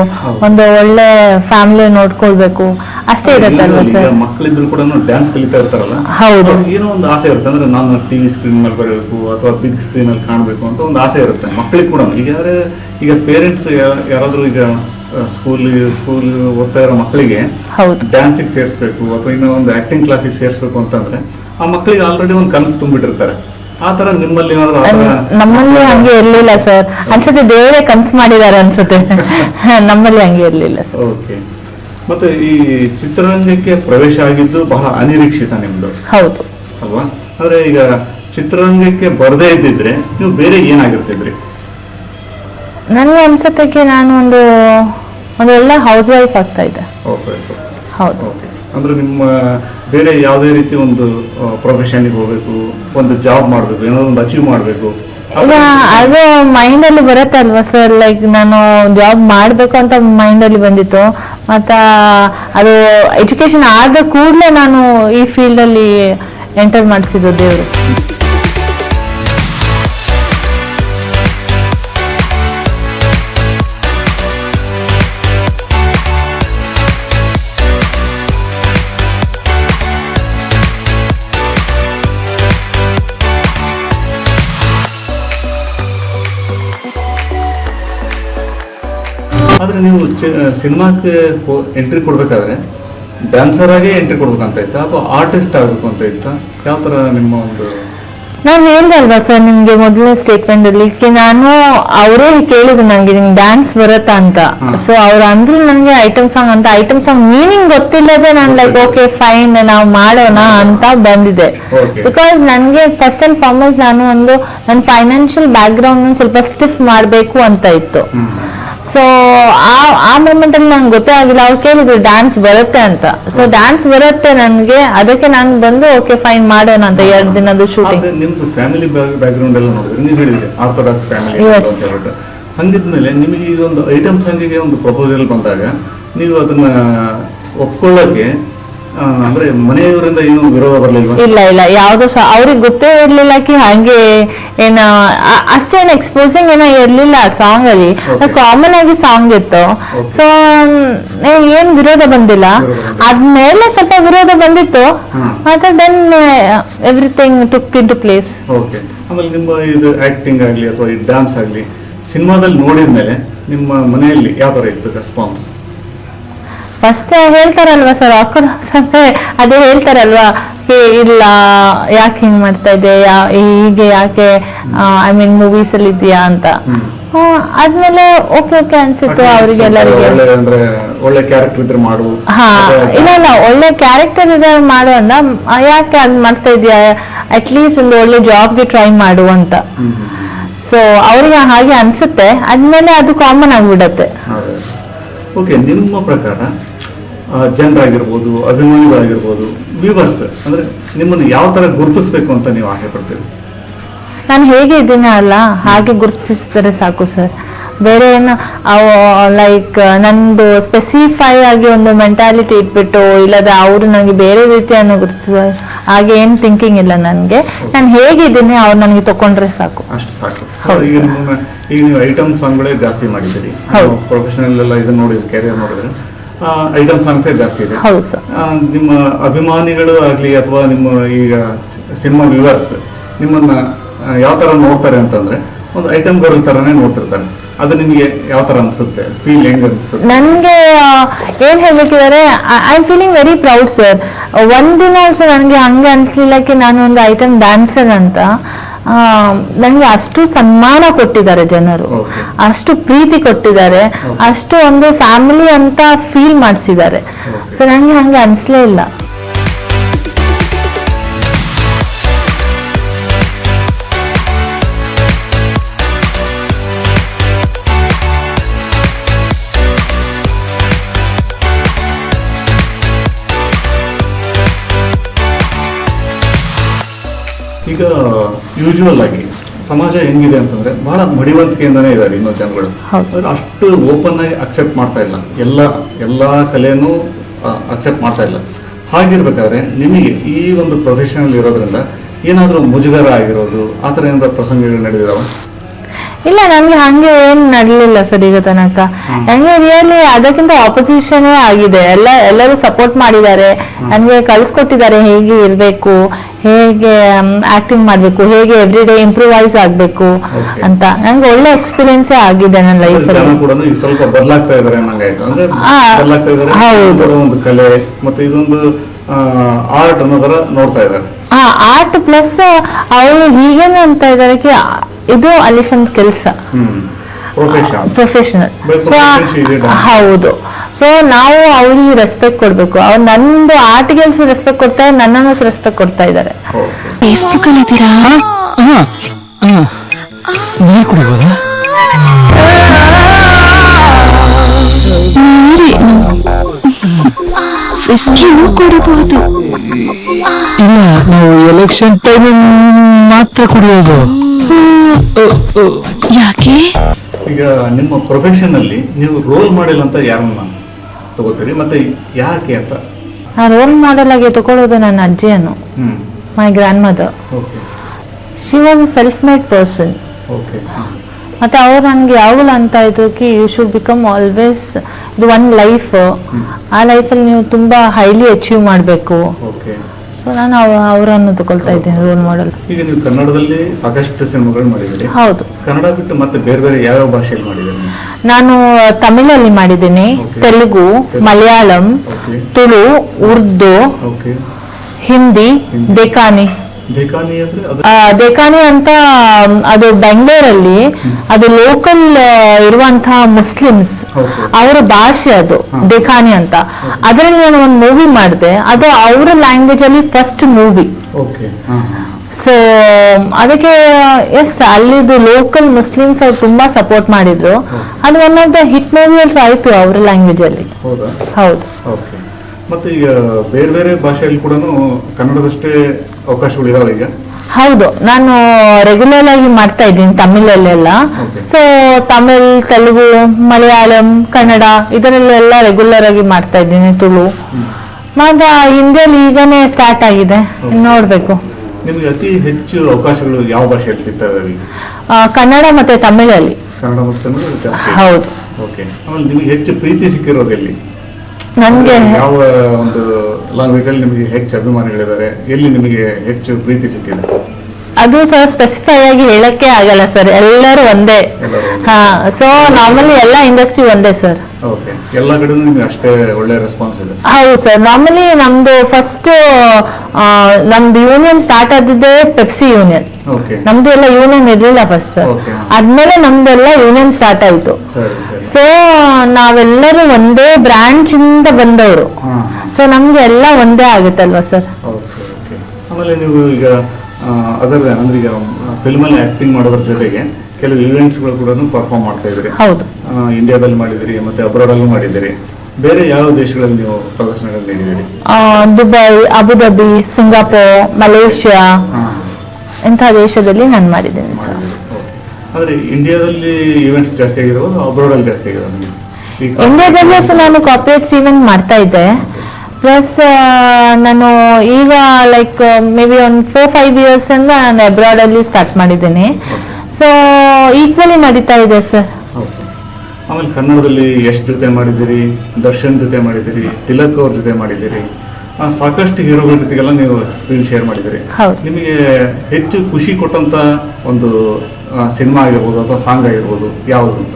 ಒಂದು ಒಳ್ಳೆ ಫ್ಯಾಮಿಲಿ ನೋಡ್ಕೊಳ್ಬೇಕು. ಅಷ್ಟೇ ಇರತ್ತಲ್ವಾ ಸರ್? ಮಕ್ಕಳಿದ್ರು ಕೂಡ ಡ್ಯಾನ್ಸ್ ಕಲಿತಾ ಇರ್ತಾರಲ್ಲ ಹೌದು. ಏನೋ ಒಂದು ಆಸೆ ಇರುತ್ತೆ. ಅಂದ್ರೆ ನಾನು ಟಿವಿ ಸ್ಕ್ರೀನ್ ಮೇಲೆ ಬರಬೇಕು ಅಥವಾ ಬಿಗ್ ಸ್ಕ್ರೀನ್ ಅಲ್ಲಿ ಕಾಣಬೇಕು ಅಂತ ಒಂದು ಆಸೆ ಇರುತ್ತೆ ಮಕ್ಕಳಿಗೆ ಕೂಡ ಈಗ ಯಾರೇ ಈಗ ಪೇರೆಂಟ್ಸ್ ಯಾರಾದ್ರೂ ಈಗ ಸ್ಕೂಲ್ ಸ್ಕೂಲ್ ಓದ್ತಾ ಇರೋ ಮಕ್ಕಳಿಗೆ ಡ್ಯಾನ್ಸಿಗೆ ಸೇರಿಸ್ಬೇಕು ಅಥವಾ ಇನ್ನೊಂದು ಒಂದು ಆಕ್ಟಿಂಗ್ ಕ್ಲಾಸಿಗೆ ಸೇರಿಸ್ಬೇಕು ಅಂತಂದ್ರೆ ಆ ಮಕ್ಕಳಿಗೆ ಆಲ್ರೆಡಿ ಒಂದು ಕನಸು ತುಂಬಿಟ್ಟಿರ್ತಾರೆ. ಆತರ ತರ ನಿಮ್ಮಲ್ಲಿ ಏನಾದ್ರು *laughs* ನಮ್ಮಲ್ಲಿ ಹಂಗೆ ಇರ್ಲಿಲ್ಲ ಸರ್. ಅನ್ಸುತ್ತೆ ದೇವರೇ ಕನ್ಸ್ ಮಾಡಿದ್ದಾರೆ ಅನ್ಸುತ್ತೆ. ನಮ್ಮಲ್ಲಿ ಹಂಗೆ ಇರ್ಲಿಲ್ಲ ಸರ್. ಓಕೆ ಮತ್ತೆ ಈ ಚಿತ್ರರಂಗಕ್ಕೆ ಪ್ರವೇಶ ಆಗಿದ್ದು ಬಹಳ ಅನಿರೀಕ್ಷಿತ ನಿಮ್ದು. ಹೌದು. ಅಲ್ವಾ? ಆದ್ರೆ ಈಗ ಚಿತ್ರರಂಗಕ್ಕೆ ಬರದೇ ಇದ್ದಿದ್ರೆ ನೀವು ಬೇರೆ ಏನಾಗಿರ್ತಿದ್ರಿ? ನನಗೆ ಅನ್ಸತ್ತಕ್ಕೆ ನಾನು ಒಂದು ಒಂದು ಒಳ್ಳೆ ಹೌಸ್ ವೈಫ್ ಆಗ್ತಾ ಇದ್ದೆ. ಓಕೆ ಹೌದು. ಅಂದ್ರೆ ನಿಮ್ಮ ಬೇರೆ ಯಾವುದೇ ರೀತಿ ಒಂದು ಪ್ರೊಫೆಷನ್ಗೆ ಹೋಗ್ಬೇಕು ಒಂದು ಜಾಬ್ ಮಾಡಬೇಕು ಏನೋ ಒಂದು ಅಚೀವ್ ಮಾಡಬೇಕು ಅದು ಮೈಂಡ್ ಅಲ್ಲಿ ಬರುತ್ತಲ್ವಾ ಸರ್ ಲೈಕ್ ನಾನು ಜಾಬ್ ಮಾಡ್ಬೇಕು ಅಂತ ಮೈಂಡ್ ಅಲ್ಲಿ ಬಂದಿತ್ತು. ಮತ್ತ ಅದು ಎಜುಕೇಶನ್ ಆದ ಕೂಡಲೇ ನಾನು ಈ ಫೀಲ್ಡ್ ಅಲ್ಲಿ ಎಂಟರ್ ಮಾಡಿಸಿದ್ದು ದೇವರು. ನೀವು ಸಿನಿಮಾಕ್ಕೆ ಎಂಟ್ರಿ ಕೊಡ್ಬೇಕಾದ್ರೆ ಡ್ಯಾನ್ಸರ್ ಆಗಿ ಎಂಟ್ರಿ ಕೊಡ್ಬೇಕಂತ ಇತ್ತಾ? ಅಥವಾ ಆರ್ಟಿಸ್ಟ್ ಆಗಬೇಕು ಅಂತ ಇತ್ತಾ? ಯಾವ ತರ ನಿಮ್ಮ ಒಂದು ನಾನು ಹೇಳ್ದೆ ಅಲ್ವಾ ಸರ್ ನಿಮ್ಗೆ ಮೊದಲನೇ ಸ್ಟೇಟ್ಮೆಂಟ್ ಅಲ್ಲಿ? ನಾನು ಅವರೇ ಕೇಳಿದ್ರು ನನಗೆ ನಿಮ್ಗೆ ಡ್ಯಾನ್ಸ್ ಬರುತ್ತಾ ಅಂತ. ಸೊ ಅವ್ರು ಅಂದ್ರು ನನಗೆ ಐಟಮ್ ಸಾಂಗ್ ಅಂತ. ಐಟಮ್ ಸಾಂಗ್ ಮೀನಿಂಗ್ ಗೊತ್ತಿಲ್ಲದೆ ನಾನು ಲೈಕ್ ಓಕೆ ಫೈನ್ ನಾವು ಮಾಡೋಣ ಅಂತ ಬಂದಿದೆ. ಬಿಕಾಸ್ ನನಗೆ ಫಸ್ಟ್ ಅಂಡ್ ಫಾರ್ಮೋಸ್ಟ್ ನಾನು ಒಂದು ನನ್ನ ಫೈನಾನ್ಷಿಯಲ್ ಬ್ಯಾಕ್ ಗ್ರೌಂಡ್ ಸ್ವಲ್ಪ ಸ್ಟಿಫ್ ಮಾಡಬೇಕು ಅಂತ ಇತ್ತು. ಸೊ ಆ ಆ ಮೂಮೆಂಟ್ ಅಲ್ಲಿ ನಂಗೆ ಗೊತ್ತೇ ಆಗಿಲ್ಲ. ಅವ್ರು ಕೇಳಿದ್ರು ಡ್ಯಾನ್ಸ್ ಬರುತ್ತೆ ಅಂತ. ಸೊ ಡ್ಯಾನ್ಸ್ ಬರುತ್ತೆ ನನಗೆ. ಅದಕ್ಕೆ ನಾನು ಬಂದು ಓಕೆ ಫೈನ್ ಮಾಡೋಣ ಅಂತ ಎರಡು ದಿನದ ಶೂಟಿಂಗ್ ನಿಮ್ದು ಫ್ಯಾಮಿಲಿ ಬ್ಯಾಕ್ಗ್ರೌಂಡ್ ಎಲ್ಲ ನೋಡಿದ್ರೆ ನೀವು ಹೇಳಿದ್ರಿ ಆರ್ಥೋಡಾಕ್ಸ್ ಫ್ಯಾಮಿಲಿ Yes. ಅಂತ ಹೇಳ್ಬಿಟ್ಟು. ಹಂಗಿದ್ಮೇಲೆ ನಿಮಗೆ ಈಗ ಒಂದು ಐಟಮ್ ಸಾಂಗಿಗೆ ಒಂದು ಪ್ರಪೋಸಲ್ ಬಂದಾಗ ನೀವು ಅದನ್ನ ಒಪ್ಕೊಳ್ಳೋಕೆ ಅಂದ್ರೆ ಮನೆಯವರಿಂದ ಏನು ವಿರೋಧ ಬರಲಿಲ್ವಾ? ಇಲ್ಲ ಇಲ್ಲ. ಯಾವ್ದು ಸಹ ಅವ್ರಿಗೆ ಗೊತ್ತೇ ಇರ್ಲಿಲ್ಲ ಕಿ ಹಂಗೆ ಏನ ಅಷ್ಟೇನು ಎಕ್ಸ್ಪೋಸಿಂಗ್ ಏನೋ ಇರ್ಲಿಲ್ಲ ಸಾಂಗ್ ಅಲ್ಲಿ. ಕಾಮನ್ ಆಗಿ ಸಾಂಗ್ ಇತ್ತು. ಸೊ ಏನ್ ವಿರೋಧ ಬಂದಿಲ್ಲ. ಅದ್ಮೇಲೆ ಸ್ವಲ್ಪ ವಿರೋಧ ಬಂದಿತ್ತು. ಮತ್ತೆ then everything took into place okay ಆಮೇಲೆ ನಿಮ್ಮ ಇದು ಆಕ್ಟಿಂಗ್ ಆಗಲಿ ಅಥವಾ ಈ ಡ್ಯಾನ್ಸ್ ಆಗಲಿ ಸಿನಿಮಾದಲ್ಲಿ ನೋಡಿದ ಮೇಲೆ ನಿಮ್ಮ ಮನೆಯಲ್ಲಿ ಯಾವ ತರ ಇತ್ತು ರೆಸ್ಪಾನ್ಸ್ ಫಸ್ಟ್ ಹೇಳ್ತಾರಲ್ವಾ ಸರ್ *laughs* ಅಂದ್ರೆ ಅದೇ ಹೇಳ್ತಾರಲ್ವಾ ಇಲ್ಲ ಯಾಕೆ ಹಿಂಗ್ ಮಾಡ್ತಾ ಇದೆ ಹೀಗೆ ಯಾಕೆ ಐ ಮೀನ್ ಮೂವೀಸ್ ಅಲ್ಲಿ ಇದೆಯಾ ಅಂತ? ಆದ್ಮೇಲೆ ಓಕೆ ಓಕೆ ಅನ್ಸಿತ್ತು ಅವ್ರಿಗೆಲ್ಲರಿಗೆ. ಒಳ್ಳೆ ಕ್ಯಾರೆಕ್ಟರ್ ಇದ್ರೆ ಮಾಡು. ಹಾ ಇಲ್ಲ ಇಲ್ಲ ಒಳ್ಳೆ ಕ್ಯಾರೆಕ್ಟರ್ ಇದೆ ಮಾಡು ಅಂದ ಯಾಕೆ ಅದ್ ಮಾಡ್ತಾ ಇದೀಯಾ ಅಟ್ ಲೀಸ್ಟ್ ಒಂದು ಒಳ್ಳೆ ಜಾಬ್ಗೆ ಟ್ರೈ ಮಾಡು ಅಂತ. ಸೊ ಅವ್ರಿಗೆ ಹಾಗೆ ಅನ್ಸುತ್ತೆ. ಆದ್ಮೇಲೆ ಅದು ಕಾಮನ್ ಆಗ್ಬಿಡತ್ತೆ. ಓಕೆ ನಿಮ್ಮ ಪ್ರಕಾರ ಜನರಾಗಿರ್ಬೋದು ಅಭಿಮಾನಿಗಳಾಗಿರ್ಬೋದು ವ್ಯೂವರ್ಸ್ ಅಂದ್ರೆ ನಿಮ್ಮನ್ನು ಯಾವ ತರ ಗುರುತಿಸ್ಬೇಕು ಅಂತ ನೀವು ಆಸೆ ಪಡ್ತೀರಿ? ನಾನು ಹೇಗೆ ಇದ್ದೀನಿ ಅಲ್ಲ ಹಾಗೆ ಗುರುತಿಸಿದರೆ ಸಾಕು ಸರ್. ಬೇರೆ ಏನು ಅವು ಲೈಕ್ ನಂದು ಸ್ಪೆಸಿಫೈ ಆಗಿ ಒಂದು ಮೆಂಟಾಲಿಟಿ ಇಟ್ಬಿಟ್ಟು ಇಲ್ಲದ ಅವರು ನನಗೆ ಬೇರೆ ರೀತಿಯನ್ನು ಗುರುತಿಸ ಹಾಗೆ ಏನು ಥಿಂಕಿಂಗ್ ಇಲ್ಲ ನನಗೆ. ನಾನು ಹೇಗಿದ್ದೀನಿ ಅವ್ರು ನನಗೆ ತಕೊಂಡ್ರೆ ಸಾಕು. ಅಷ್ಟು ಸಾಕು. ಹೌದು ಈಗ ಸರ್. ನಿಮ್ಮ ಈಗ ನೀವು ಐಟಮ್ ಸಾಂಗ್ಗಳೇ ಜಾಸ್ತಿ ಮಾಡಿದ್ದೀರಿ. ಹೌದು. ಪ್ರೊಫೆಷನಲ್ ಎಲ್ಲ ಇದನ್ನ ನೋಡಿದ್ರೆ ಕೆರಿಯರ್ ನೋಡಿದ್ರೆ ಐಟಮ್ ಸಾಂಗ್ಸೇ ಜಾಸ್ತಿ ಇದೆ. ಹೌದು ಸರ್. ಆ, ನಿಮ್ಮ ಅಭಿಮಾನಿಗಳು ಆಗಲಿ ಅಥವಾ ನಿಮ್ಮ ಈಗ ಸಿನಿಮಾ ವ್ಯೂವರ್ಸ್ ನಿಮ್ಮನ್ನ ಆ, ಯಾವ ತರ ನೋಡ್ತಾರೆ ಅಂತಂದ್ರೆ ಒಂದು ಐಟಮ್ ಗರ್ಲ್ ತರನೇ ನೋಡ್ತಿರ್ತಾರೆ. ಅದು ನಿಮಗೆ ಯಾವ ತರ ಅನ್ಸುತ್ತೆ? ಫೀಲ್ ಹೆಂಗ್ ಅನ್ಸುತ್ತೆ? ನನಗೆ ಏನ್ ಹೇಳ್ಬೇಕಿದ್ದಾರೆ I am feeling very proud sir ಒಂದಿನ ಅಲ್ಸೋ ನನಗೆ ಹಂಗೆ ಕಿ ನಾನು ಒಂದು ಐಟಮ್ ಡ್ಯಾನ್ಸರ್ ಅಂತ. ನನಗೆ ಅಷ್ಟು ಸನ್ಮಾನ ಕೊಟ್ಟಿದ್ದಾರೆ ಜನರು. ಅಷ್ಟು ಪ್ರೀತಿ ಕೊಟ್ಟಿದ್ದಾರೆ. ಅಷ್ಟು ಒಂದು ಫ್ಯಾಮಿಲಿ ಅಂತ ಫೀಲ್ ಮಾಡಿಸಿದ್ದಾರೆ. ಸೊ ನನಗೆ ಹಂಗೆ ಅನಿಸ್ಲೇ ಇಲ್ಲ. ಈಗ ಯೂಶುವಲ್ ಆಗಿ ಸಮಾಜ ಹೆಂಗಿದೆ ಅಂತಂದ್ರೆ ಬಹಳ ಮಡಿವಂತಿಕೆಯಿಂದಾನೇ ಇದ್ದಾರೆ ಇನ್ನೂ ಜನಗಳು. ಅಂದ್ರೆ ಅಷ್ಟು ಓಪನ್ ಆಗಿ ಅಕ್ಸೆಪ್ಟ್ ಮಾಡ್ತಾ ಇಲ್ಲ. ಎಲ್ಲ ಎಲ್ಲಾ ಕಲೆಯನ್ನು ಅಕ್ಸೆಪ್ಟ್ ಮಾಡ್ತಾ ಇಲ್ಲ. ಹಾಗಿರ್ಬೇಕಾದ್ರೆ ನಿಮಗೆ ಈ ಒಂದು ಪ್ರೊಫೆಷನಲ್ ಇರೋದ್ರಿಂದ ಏನಾದರೂ ಮುಜುಗರ ಆಗಿರೋದು ಆ ಥರ ಏನಾದ್ರು ಪ್ರಸಂಗಗಳು ನಡೆದಿದಾವ? ಇಲ್ಲ ನನ್ಗೆ ಹಂಗೆ ಏನ್ ನಡ್ಲಿಲ್ಲ ಸರ್ ಈಗ ತನಕ. ನಂಗೆ ರಿಯಲಿ ಅದಕ್ಕಿಂತ ಆಪೋಸಿಷನ್ ಆಗಿದೆ. ಎಲ್ಲ ಎಲ್ಲರೂ ಸಪೋರ್ಟ್ ಮಾಡಿದ್ದಾರೆ. ನನ್ಗೆ ಕಲ್ಸ್ಕೊಟ್ಟಿದ್ದಾರೆ ಹೇಗೆ ಇರ್ಬೇಕು ಹೇಗೆ ಆಕ್ಟಿಂಗ್ ಮಾಡ್ಬೇಕು ಹೇಗೆ ಎವ್ರಿ ಡೇ ಇಂಪ್ರೂವೈಸ್ ಆಗ್ಬೇಕು ಅಂತ. ನಂಗೆ ಒಳ್ಳೆ ಎಕ್ಸ್ಪೀರಿಯನ್ಸ್ ಆಗಿದೆ ನನ್ನ ಲೈಫ್ ಆ, ಹೌದು. ಒಂದು ಕಲೆ ಮತ್ತೆ ಇದೊಂದು ಆರ್ಟ್ ಅನ್ನೋದರ ನೋಡ್ತಾ ಇದ್ದಾರೆ ಹಾ ಆರ್ಟ್ ಪ್ಲಸ್ ಅವರು ಹೀಗೇನು ಅಂತ ಇದ್ದಾರೆ ಇದು ಅಲಿಶನ್ ಕೆಲಸ. Professional so. ಹೌದು. ಸೊ ನಾವು ಅವ್ರಿಗೆ ರೆಸ್ಪೆಕ್ಟ್ ಕೊಡ್ಬೇಕು. ಅವ್ರು ನಂದು ಆರ್ಟ್ಗೆ ರೆಸ್ಪೆಕ್ಟ್ ಕೊಡ್ತಾ ಇದ್ದಾರೆ ನನ್ನನ್ನು ರೆಸ್ಪೆಕ್ಟ್ ಕೊಡ್ತಾ ಇದ್ದಾರೆ. ಫೇಸ್ಬುಕ್ ಅಲ್ಲಿ ಇದ್ದೀರಾ? ನೀರು ಕುಡಿಬೋದಾ. ವಿಸ್ಕಿನೂ ಕುಡಿಬಹುದು ಇಲ್ಲ ನಾವು ಎಲೆಕ್ಷನ್ ಟೈಮ್ ಮಾತ್ರ ಕುಡಿಯೋದು. ಯಾಕೆ? ಈಗ ನಿಮ್ಮ ಪ್ರೊಫೆಷನ್ ಅಲ್ಲಿ ನೀವು ರೋಲ್ ಮಾಡೆಲ್ ಅಂತ ಯಾರನ್ನ ತಗೋತೀರಿ? ಮತ್ತೆ ಯಾಕೆ ಅಂತ? ನಾನು ರೋಲ್ ಮಾಡೆಲ್ ಆಗಿ ತಗೊಳ್ಳೋದು ನನ್ನ ಅಜ್ಜಿಯನ್ನು ಹ್ಮ್. My grandmother okay she was a self made person okay ಮತ್ತೆ ಅವ್ರು ನನಗೆ ಯಾವಾಗಲೂ ಅಂತ ಇದ್ರು ಕಿ ಯು ಶುಡ್ ಬಿಕಮ್ ಆಲ್ವೇಸ್ ಇದು ಒನ್ ಲೈಫ್ ಆ ಲೈಫಲ್ಲಿ ನೀವು ತುಂಬಾ ಹೈಲಿ ಅಚೀವ್ ಮಾಡಬೇಕು. ಓಕೆ ಸೊ ನಾನು ಅವ- ಅವರನ್ನು ತಗೊಳ್ತಾ ಇದ್ದೇನೆ ರೋಲ್ ಮಾಡಲ್ ಈಗ ನೀವು ಕನ್ನಡದಲ್ಲಿ ಸಾಕಷ್ಟು ಸಿನಿಮಾಗಳು ಮಾಡಿದ್ದೀರಿ. ಹೌದು. ಕನ್ನಡ ಬಿಟ್ಟು ಮತ್ತೆ ಬೇರೆ ಬೇರೆ ಯಾವ ಭಾಷೆಯಲ್ಲಿ ಮಾಡಿದ್ದೀರಿ ನೀವು? ನಾನು ತಮಿಳಲ್ಲಿ ಮಾಡಿದ್ದೀನಿ. ತೆಲುಗು ಮಲಯಾಳಂ ತುಳು ಉರ್ದು ಹಿಂದಿ ದೇಕಾನಿ ದೇಕಾನಿ ಅಂತ ಅದು ಬೆಂಗಳೂರಲ್ಲಿ ಅದು ಲೋಕಲ್ ಇರುವಂತಹ ಮುಸ್ಲಿಮ್ಸ್ ಅವರ ಭಾಷೆ ಅದು. ದೇಕಾನಿ ಅಂತ. ಅದರಲ್ಲಿ ನಾನು ಒಂದು ಮೂವಿ ಮಾಡಿದೆ. ಅದು ಅವರ ಲ್ಯಾಂಗ್ವೇಜ್ ಅಲ್ಲಿ ಫಸ್ಟ್ ಮೂವಿ ಸೊ ಅದಕ್ಕೆ ಎಸ್ ಅಲ್ಲಿದು ಲೋಕಲ್ ಮುಸ್ಲಿಮ್ಸ್ ಅವ್ರು ತುಂಬಾ ಸಪೋರ್ಟ್ ಮಾಡಿದ್ರು. ಅದು one of the hit movie ಅಲ್ಲಿ ಆಯ್ತು ಅವರ ಲ್ಯಾಂಗ್ವೇಜ್ ಅಲ್ಲಿ. ಹೌದಾ? ಮತ್ತೆ ಈಗ ಬೇರೆ ಬೇರೆ ಭಾಷೆಯಲ್ಲಿ ಕೂಡ ಕನ್ನಡದಷ್ಟೇ ಹೌದು ನಾನು ರೆಗ್ಯುಲರ್ ಆಗಿ ಮಾಡ್ತಾ ಇದ್ದೀನಿ ತಮಿಳಲ್ಲೆಲ್ಲ. ಸೊ ತಮಿಳ್ ತೆಲುಗು ಮಲಯಾಳಂ ಕನ್ನಡ ಇದರಲ್ಲೆಲ್ಲ ರೆಗ್ಯುಲರ್ ಆಗಿ ಮಾಡ್ತಾ ಇದ್ದೀನಿ ತುಳು. ಮತ್ತೆ ಹಿಂದಿಯಲ್ಲಿ ಈಗನೇ ಸ್ಟಾರ್ಟ್ ಆಗಿದೆ ನೋಡ್ಬೇಕು. ನಿಮಗೆ ಅತಿ ಹೆಚ್ಚು ಅವಕಾಶಗಳು ಯಾವ ಭಾಷೆಯಲ್ಲಿ ಕನ್ನಡ ಮತ್ತೆ ತಮಿಳಲ್ಲಿ. ಕನ್ನಡ ಮತ್ತು ತಮಿಳು ಹೌದು. ಓಕೆ ಆಮೇಲೆ ನಿಮಗೆ ಹೆಚ್ಚು ಪ್ರೀತಿ ಸಿಕ್ಕಿರೋದು ಎಲ್ಲಿ? ನನ್ಗೆ ಯಾವ ಒಂದು ಲ್ಯಾಂಗ್ವೇಜ್ ಅಲ್ಲಿ ನಿಮಗೆ ಹೆಚ್ಚು ಅಭಿಮಾನಿಗಳಿದ್ದಾರೆ. ಎಲ್ಲಿ ನಿಮಗೆ ಹೆಚ್ಚು ಪ್ರೀತಿ ಸಿಕ್ಕಿದೆ? ಅದು ಸಹ ಸ್ಪೆಸಿಫೈ ಆಗಿ ಹೇಳಕ್ಕೆ ಆಗಲ್ಲ ಸರ್ ಎಲ್ಲರೂ ಒಂದೇ. ಹಾ ಸೊ ನಾರ್ಮಲಿ ಎಲ್ಲ ಇಂಡಸ್ಟ್ರಿ ಒಂದೇ ಸರ್ ಎಲ್ಲ ಅಷ್ಟೇ ಒಳ್ಳೆ ರೆಸ್ಪಾನ್ಸ್ ಇದೆ. ಹೌದು ಸರ್ ನಾರ್ಮಲಿ ನಮ್ದು ಫಸ್ಟ್ ನಮ್ದು ಯೂನಿಯನ್ ಸ್ಟಾರ್ಟ್ ಆದಿದ್ದೆ ಪೆಪ್ಸಿ ಯೂನಿಯನ್ ನಮ್ದು ಎಲ್ಲ ಯೂನಿಯನ್ ಇರ್ಲಿಲ್ಲ ಫಸ್ಟ್ ಸರ್. ಆದ್ಮೇಲೆ ನಮ್ದೆಲ್ಲ ಯೂನಿಯನ್ ಸ್ಟಾರ್ಟ್ ಆಯ್ತು. ಸೊ ನಾವೆಲ್ಲರೂ ಒಂದೇ ಬ್ರಾಂಚ್ ಇಂದ ಬಂದವರು. ಸೊ ನಮ್ಗೆ ಎಲ್ಲ ಒಂದೇ ಆಗುತ್ತಲ್ವಾ ಸರ್ ಆಮೇಲೆ ನೀವು ಈಗ ಅದರ ಅಂದ್ರೆ ಈಗ ಫಿಲ್ಮಲ್ಲಿ ಆಕ್ಟಿಂಗ್ ಮಾಡೋದ್ರ ಜೊತೆಗೆ ಕೆಲವು ಇವೆಂಟ್ಸ್ಗಳು ಕೂಡ ಪರ್ಫಾರ್ಮ್ ಮಾಡ್ತಾ ಇದ್ರಿ ಹೌದು. ಇಂಡಿಯಾದಲ್ಲಿ ಮಾಡಿದಿರಿ ಮತ್ತೆ ಅಬ್ರಾಡಲ್ಲೂ ಮಾಡಿದಿರಿ ಬೇರೆ ಯಾವ ದೇಶಗಳಲ್ಲಿ ನೀವು ಪ್ರದರ್ಶನಗಳು ನೀಡಿದಿರಿ Dubai Abu Dhabi Singapore Malaysia ಇಂತಹ ಇಂಥ ದೇಶದಲ್ಲಿ ನಾನು ಮಾಡಿದ್ದೇನೆ ಸರ್ ಆದರೆ ಇಂಡಿಯಾದಲ್ಲಿ ಇವೆಂಟ್ಸ್ ಜಾಸ್ತಿ ಆಗಿರೋದು ಅಬ್ರಾಡಲ್ಲಿ ಜಾಸ್ತಿ ಆಗಿರೋದು ಇಂಡಿಯಾದಲ್ಲಿ ನಾನು ಕಾರ್ಪೊರೇಟ್ಸ್ ಈವೆಂಟ್ ಮಾಡ್ತಾ ಇದ್ದೆ. ಪ್ಲಸ್ ನಾನು ಈಗ ಲೈಕ್ ಮೇ ಬಿ ಒಂದು ಫೋರ್ ಫೈವ್ ಇಯರ್ಸ್ ಇಂದ ನಾನು ಅಬ್ರಾಡ್ ಅಲ್ಲಿ ಸ್ಟಾರ್ಟ್ ಮಾಡಿದ್ದೇನೆ. ಸೊ ಈಕ್ವಲಿ ನಡೀತಾ ಇದೆ ಸರ್ ಆಮೇಲೆ ಕನ್ನಡದಲ್ಲಿ ಎಷ್ಟು ಜೊತೆ ಮಾಡಿದ್ದೀರಿ ದರ್ಶನ್ ಜೊತೆ ಮಾಡಿದ್ದೀರಿ ತಿಲಕ್ ಅವ್ರ ಜೊತೆ ಮಾಡಿದ್ದೀರಿ. ಸಾಕಷ್ಟು ಹೀರೋಗಳ ಜೊತೆಗೆಲ್ಲ ನೀವು ಸ್ಕ್ರೀನ್ ಶೇರ್ ಮಾಡಿದ್ದೀರಿ. ನಿಮಗೆ ಹೆಚ್ಚು ಖುಷಿ ಕೊಟ್ಟಂತ ಒಂದು ಸಿನಿಮಾ ಆಗಿರ್ಬೋದು ಅಥವಾ ಸಾಂಗ್ ಆಗಿರ್ಬೋದು ಯಾವುದು ಅಂತ?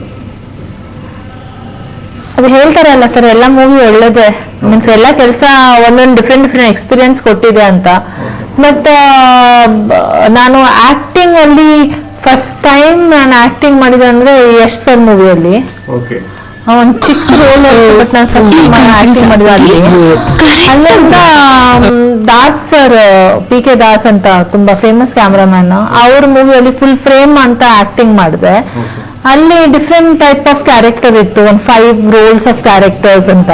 ಅದು ಹೇಳ್ತಾರಲ್ಲ ಸರ್ ಎಲ್ಲ ಮೂವಿ ಒಳ್ಳೇದೇ. ಮೀನ್ಸ್ ಎಲ್ಲ ಕೆಲಸ ಒಂದೊಂದು ಡಿಫ್ರೆಂಟ್ ಡಿಫ್ರೆಂಟ್ ಎಕ್ಸ್ಪೀರಿಯನ್ಸ್ ಕೊಟ್ಟಿದೆ ಅಂತ. ಬಟ್ ನಾನು ಆಕ್ಟಿಂಗ್ ಅಲ್ಲಿ ಫಸ್ಟ್ ಟೈಮ್ ನಾನು ಆಕ್ಟಿಂಗ್ ಮಾಡಿದೆ ಅಂದ್ರೆ ಯಶ್ ಸರ್ ಮೂವಿಯಲ್ಲಿ ಓಕೆ ಒಂದು ಚಿಕ್ಕ ರೋಲ್ ಬಟ್ ನಾನು ಫಸ್ಟ್ ಆಕ್ಟಿಂಗ್ ಮಾಡಿದ ಅಲ್ಲಿ. ಅಲ್ಲಿಂದ Das sir P K Das ಅಂತ ತುಂಬಾ ಫೇಮಸ್ ಕ್ಯಾಮ್ರಾಮನ್ ಅವ್ರ ಮೂವಿಯಲ್ಲಿ ಫುಲ್ ಫ್ರೇಮ್ ಅಂತ ಆಕ್ಟಿಂಗ್ ಮಾಡಿದೆ. ಅಲ್ಲಿ ಡಿಫ್ರೆಂಟ್ ಟೈಪ್ ಆಫ್ ಕ್ಯಾರೆಕ್ಟರ್ ಇತ್ತು. ಒಂದು ಫೈವ್ ರೋಲ್ಸ್ ಆಫ್ ಕ್ಯಾರೆಕ್ಟರ್ಸ್ ಅಂತ.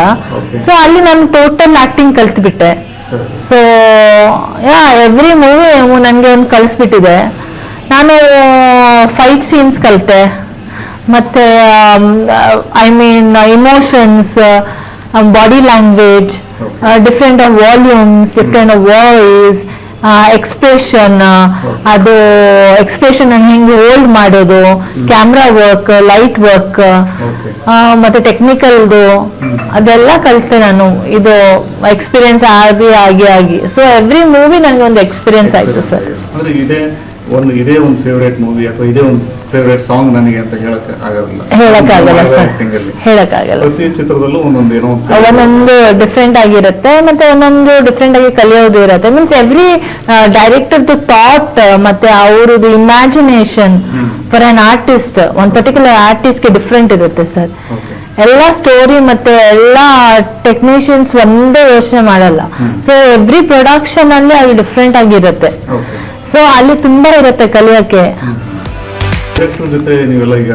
ಸೊ ಅಲ್ಲಿ ನಾನು ಟೋಟಲ್ ಆಕ್ಟಿಂಗ್ ಕಲ್ತ್ಬಿಟ್ಟೆ. ಸೊ ಯಾ ಎವ್ರಿ ಮೂವಿ ನನಗೆ ಒಂದು ಕಲಿಸ್ಬಿಟ್ಟಿದೆ. ನಾನು ಫೈಟ್ ಸೀನ್ಸ್ ಕಲಿತೆ. ಮತ್ತೆ I mean emotions body language different of volumes different of voice expression ಅದು ಎಕ್ಸ್ಪ್ರೆಷನ್ ಹೆಂಗೆ ಹೋಲ್ಡ್ ಮಾಡೋದು ಕ್ಯಾಮ್ರಾ ವರ್ಕ್ ಲೈಟ್ ವರ್ಕ್. ಮತ್ತೆ ಟೆಕ್ನಿಕಲ್ದು ಅದೆಲ್ಲ ಕಲಿತೆ ನಾನು. ಇದು ಎಕ್ಸ್ಪೀರಿಯನ್ಸ್ ಆಗಿ ಆಗಿ ಆಗಿ. ಸೊ ಎವ್ರಿ ಮೂವಿ ನನಗೆ ಒಂದು ಎಕ್ಸ್ಪೀರಿಯನ್ಸ್ ಆಯ್ತು ಸರ್ ಇದೇ ಒಂದು ಇದೇ ಒಂದು ಫೇವರೇಟ್ ಮೂವಿ ಅಥವಾ ಇದೇ ಒಂದು ಫೇವರೇಟ್ ಸಾಂಗ್ ನನಗೆ ಅಂತ ಹೇಳಕ್ ಆಗೋದಿಲ್ಲ. ಹೇಳಕ್ಕಾಗಲ್ಲ ಸರ್. ಹೇಳಕ್ಕಾಗಲ್ಲ. ಪ್ರತಿ ಚಿತ್ರದಲ್ಲೂ ಒಂದೊಂದು ಏನೋ ಒಂದು ಒಂದೊಂದು ಡಿಫ್ರೆಂಟ್ ಆಗಿರುತ್ತೆ ಮತ್ತೆ ಒಂದೊಂದು ಡಿಫ್ರೆಂಟ್ ಆಗಿ ಕಲಿಯೋದು ಇರುತ್ತೆ. ಮೀನ್ಸ್ ಎವ್ರಿ ಡೈರೆಕ್ಟರ್ದು ಥಾಟ್ ಮತ್ತೆ ಅವ್ರದ್ದು ಇಮ್ಯಾಜಿನೇಷನ್ ಫಾರ್ ಅನ್ ಆರ್ಟಿಸ್ಟ್ ಒಂದು ಪರ್ಟಿಕ್ಯುಲರ್ ಆರ್ಟಿಸ್ಟ್ಗೆ ಡಿಫ್ರೆಂಟ್ ಇರುತ್ತೆ ಸರ್. ಎಲ್ಲಾ ಸ್ಟೋರಿ ಮತ್ತೆ ಎಲ್ಲ ಟೆಕ್ನಿಷಿಯನ್ಸ್ ಒಂದೇ ಯೋಚನೆ ಮಾಡಲ್ಲ. ಸೊ ಎವ್ರಿ ಪ್ರೊಡಕ್ಷನ್ ಅಲ್ಲಿ ಅಲ್ಲಿ ಡಿಫ್ರೆಂಟ್ ಆಗಿರುತ್ತೆ. ಸೊ ಅಲ್ಲಿ ತುಂಬಾ ಇರುತ್ತೆ ಕಲಿಯೋಕೆ ಡೈರೆಕ್ಟರ್ ಜೊತೆ ನೀವೆಲ್ಲ ಈಗ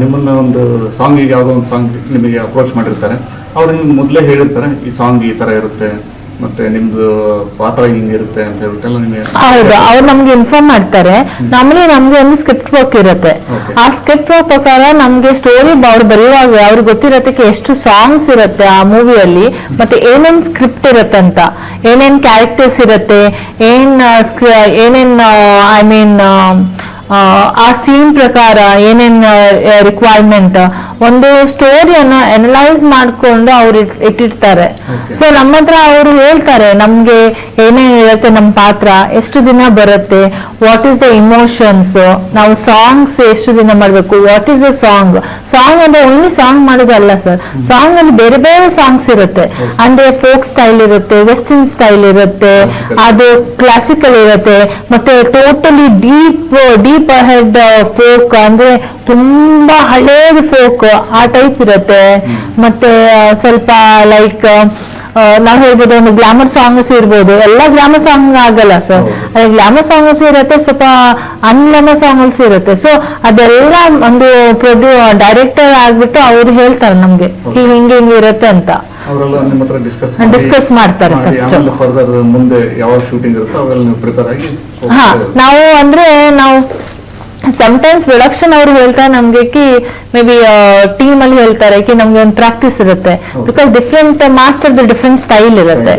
ನಿಮ್ಮನ್ನ ಒಂದು ಸಾಂಗಿಗೆ ಯಾವುದೋ ಒಂದು ಸಾಂಗ್ ನಿಮಗೆ ಅಪ್ರೋಚ್ ಮಾಡಿರ್ತಾರೆ. ಅವ್ರು ನಿಮ್ಗೆ ಮೊದಲೇ ಹೇಳಿರ್ತಾರೆ ಈ ಸಾಂಗ್ ಈ ತರ ಇರುತ್ತೆ ಮತ್ತೆ ನಿಮ್ದು ಪಾತ್ರ ಹಿಂಗಿರುತ್ತೆ ಅಂತ ಹೇಳ್ಬಿಟ್ಟೆಲ್ಲ ನಿಮಗೆ ಹೌದು ಅವ್ರು ನಮ್ಗೆ ಇನ್ಫಾರ್ಮ್ ಮಾಡ್ತಾರೆ. ನಮ್ಗೆ ನಮ್ಗೆ ಒಂದು ಸ್ಕ್ರಿಪ್ಟ್ ವರ್ಕ್ ಇರುತ್ತೆ. ಆ ಸ್ಕ್ರಿಪ್ಟ್ ವರ್ಕ್ ಪ್ರಕಾರ ನಮ್ಗೆ ಸ್ಟೋರಿ ಅವ್ರು ಬರೆಯುವಾಗ ಅವ್ರಿಗೆ ಗೊತ್ತಿರತ್ತೆ ಎಷ್ಟು ಸಾಂಗ್ಸ್ ಇರುತ್ತೆ ಆ ಮೂವಿಯಲ್ಲಿ ಮತ್ತೆ ಏನೇನ್ ಸ್ಕ್ರಿಪ್ಟ್ ಇರುತ್ತೆ ಅಂತ. ಏನೇನ್ ಕ್ಯಾರೆಕ್ಟರ್ಸ್ ಇರುತ್ತೆ ಏನ್ ಏನೇನ್ ಐ ಮೀನ್ ಆ ಸೀನ್ ಪ್ರಕಾರ ಏನೇನ್ ರಿಕ್ವೈರ್ಮೆಂಟ್ ಒಂದು ಸ್ಟೋರಿಯನ್ನು ಅನಲೈಸ್ ಮಾಡಿಕೊಂಡು ಅವ್ರು ಇಟ್- ಇಟ್ಟಿರ್ತಾರೆ. ಸೊ ನಮ್ಮ ಹತ್ರ ಅವರು ಹೇಳ್ತಾರೆ ನಮ್ಗೆ ಏನೇನು ಇರುತ್ತೆ ನಮ್ಮ ಪಾತ್ರ ಎಷ್ಟು ದಿನ ಬರುತ್ತೆ ವಾಟ್ ಈಸ್ ದ ಇಮೋಷನ್ಸ್ ನಾವು ಸಾಂಗ್ಸ್ ಎಷ್ಟು ದಿನ ಮಾಡಬೇಕು what is the song song ಅಂದ್ರೆ ಓನ್ಲಿ ಸಾಂಗ್ ಮಾಡೋದಲ್ಲ ಸರ್ ಸಾಂಗ್ ಅಲ್ಲಿ ಬೇರೆ ಬೇರೆ ಸಾಂಗ್ಸ್ ಇರುತ್ತೆ. ಅಂದ್ರೆ ಫೋಕ್ ಸ್ಟೈಲ್ ಇರುತ್ತೆ ವೆಸ್ಟರ್ನ್ ಸ್ಟೈಲ್ ಇರುತ್ತೆ ಅದು ಕ್ಲಾಸಿಕಲ್ ಇರುತ್ತೆ ಮತ್ತೆ totally deep deep head folk ಅಂದ್ರೆ ತುಂಬಾ ಹಳೇದು ಫೋಕ್ ಆ ಟೈಪ್ ಇರುತ್ತೆ. ಮತ್ತೆ ಸ್ವಲ್ಪ ಲೈಕ್ ನಾವು ಹೇಳ್ಬೋದು ಒಂದು ಗ್ಲಾಮರ್ ಸಾಂಗ್ಸ್ ಇರ್ಬೋದು. ಎಲ್ಲ ಗ್ಲಾಮರ್ ಸಾಂಗ್ ಆಗಲ್ಲ ಸರ್ ಅದೇ ಗ್ಲಾಮರ್ ಸಾಂಗ್ಸ್ ಇರುತ್ತೆ ಸ್ವಲ್ಪ ಅನ್ಗ್ಲಾಮರ್ ಸಾಂಗ್ಸ್ ಇರುತ್ತೆ. ಸೊ ಅದೆಲ್ಲ ಒಂದು ಪ್ರೊಡ್ಯೂ ಡೈರೆಕ್ಟರ್ ಆಗ್ಬಿಟ್ಟು ಅವ್ರು ಹೇಳ್ತಾರೆ ನಮ್ಗೆ. ಹಿಂಗೆ ಹಿಂಗೆ ಇರುತ್ತೆ ಅಂತ. ಅವರೆಲ್ಲ ನಿಮ್ಮ ಹತ್ರ ಡಿಸ್ಕಸ್ ಮಾಡ್ತಾರೆ ಫಸ್ಟ್ ಫರ್ದರ್ ಮುಂದೆ ಯಾವಾಗ ಶೂಟಿಂಗ್ ಇರುತ್ತೋ ಅವೆಲ್ಲ ನೀವು ಪ್ರಿಪೇರ್ ಆಗಿ ಹಾ ನಾವು ಅಂದ್ರೆ ನಾವು ಸಮಟೈಮ್ಸ್ ಪ್ರೊಡಕ್ಷನ್ ಅವ್ರು ಹೇಳ್ತಾರೆ ನಮ್ಗೆ ಕಿ ಮೇ ಬಿ ಟೀಮ್ ಅಲ್ಲಿ ಹೇಳ್ತಾರೆ ಕಿ ನಮ್ಗೆ ಒಂದು ಪ್ರಾಕ್ಟೀಸ್ ಇರುತ್ತೆ. Because different master different style ಇರುತ್ತೆ.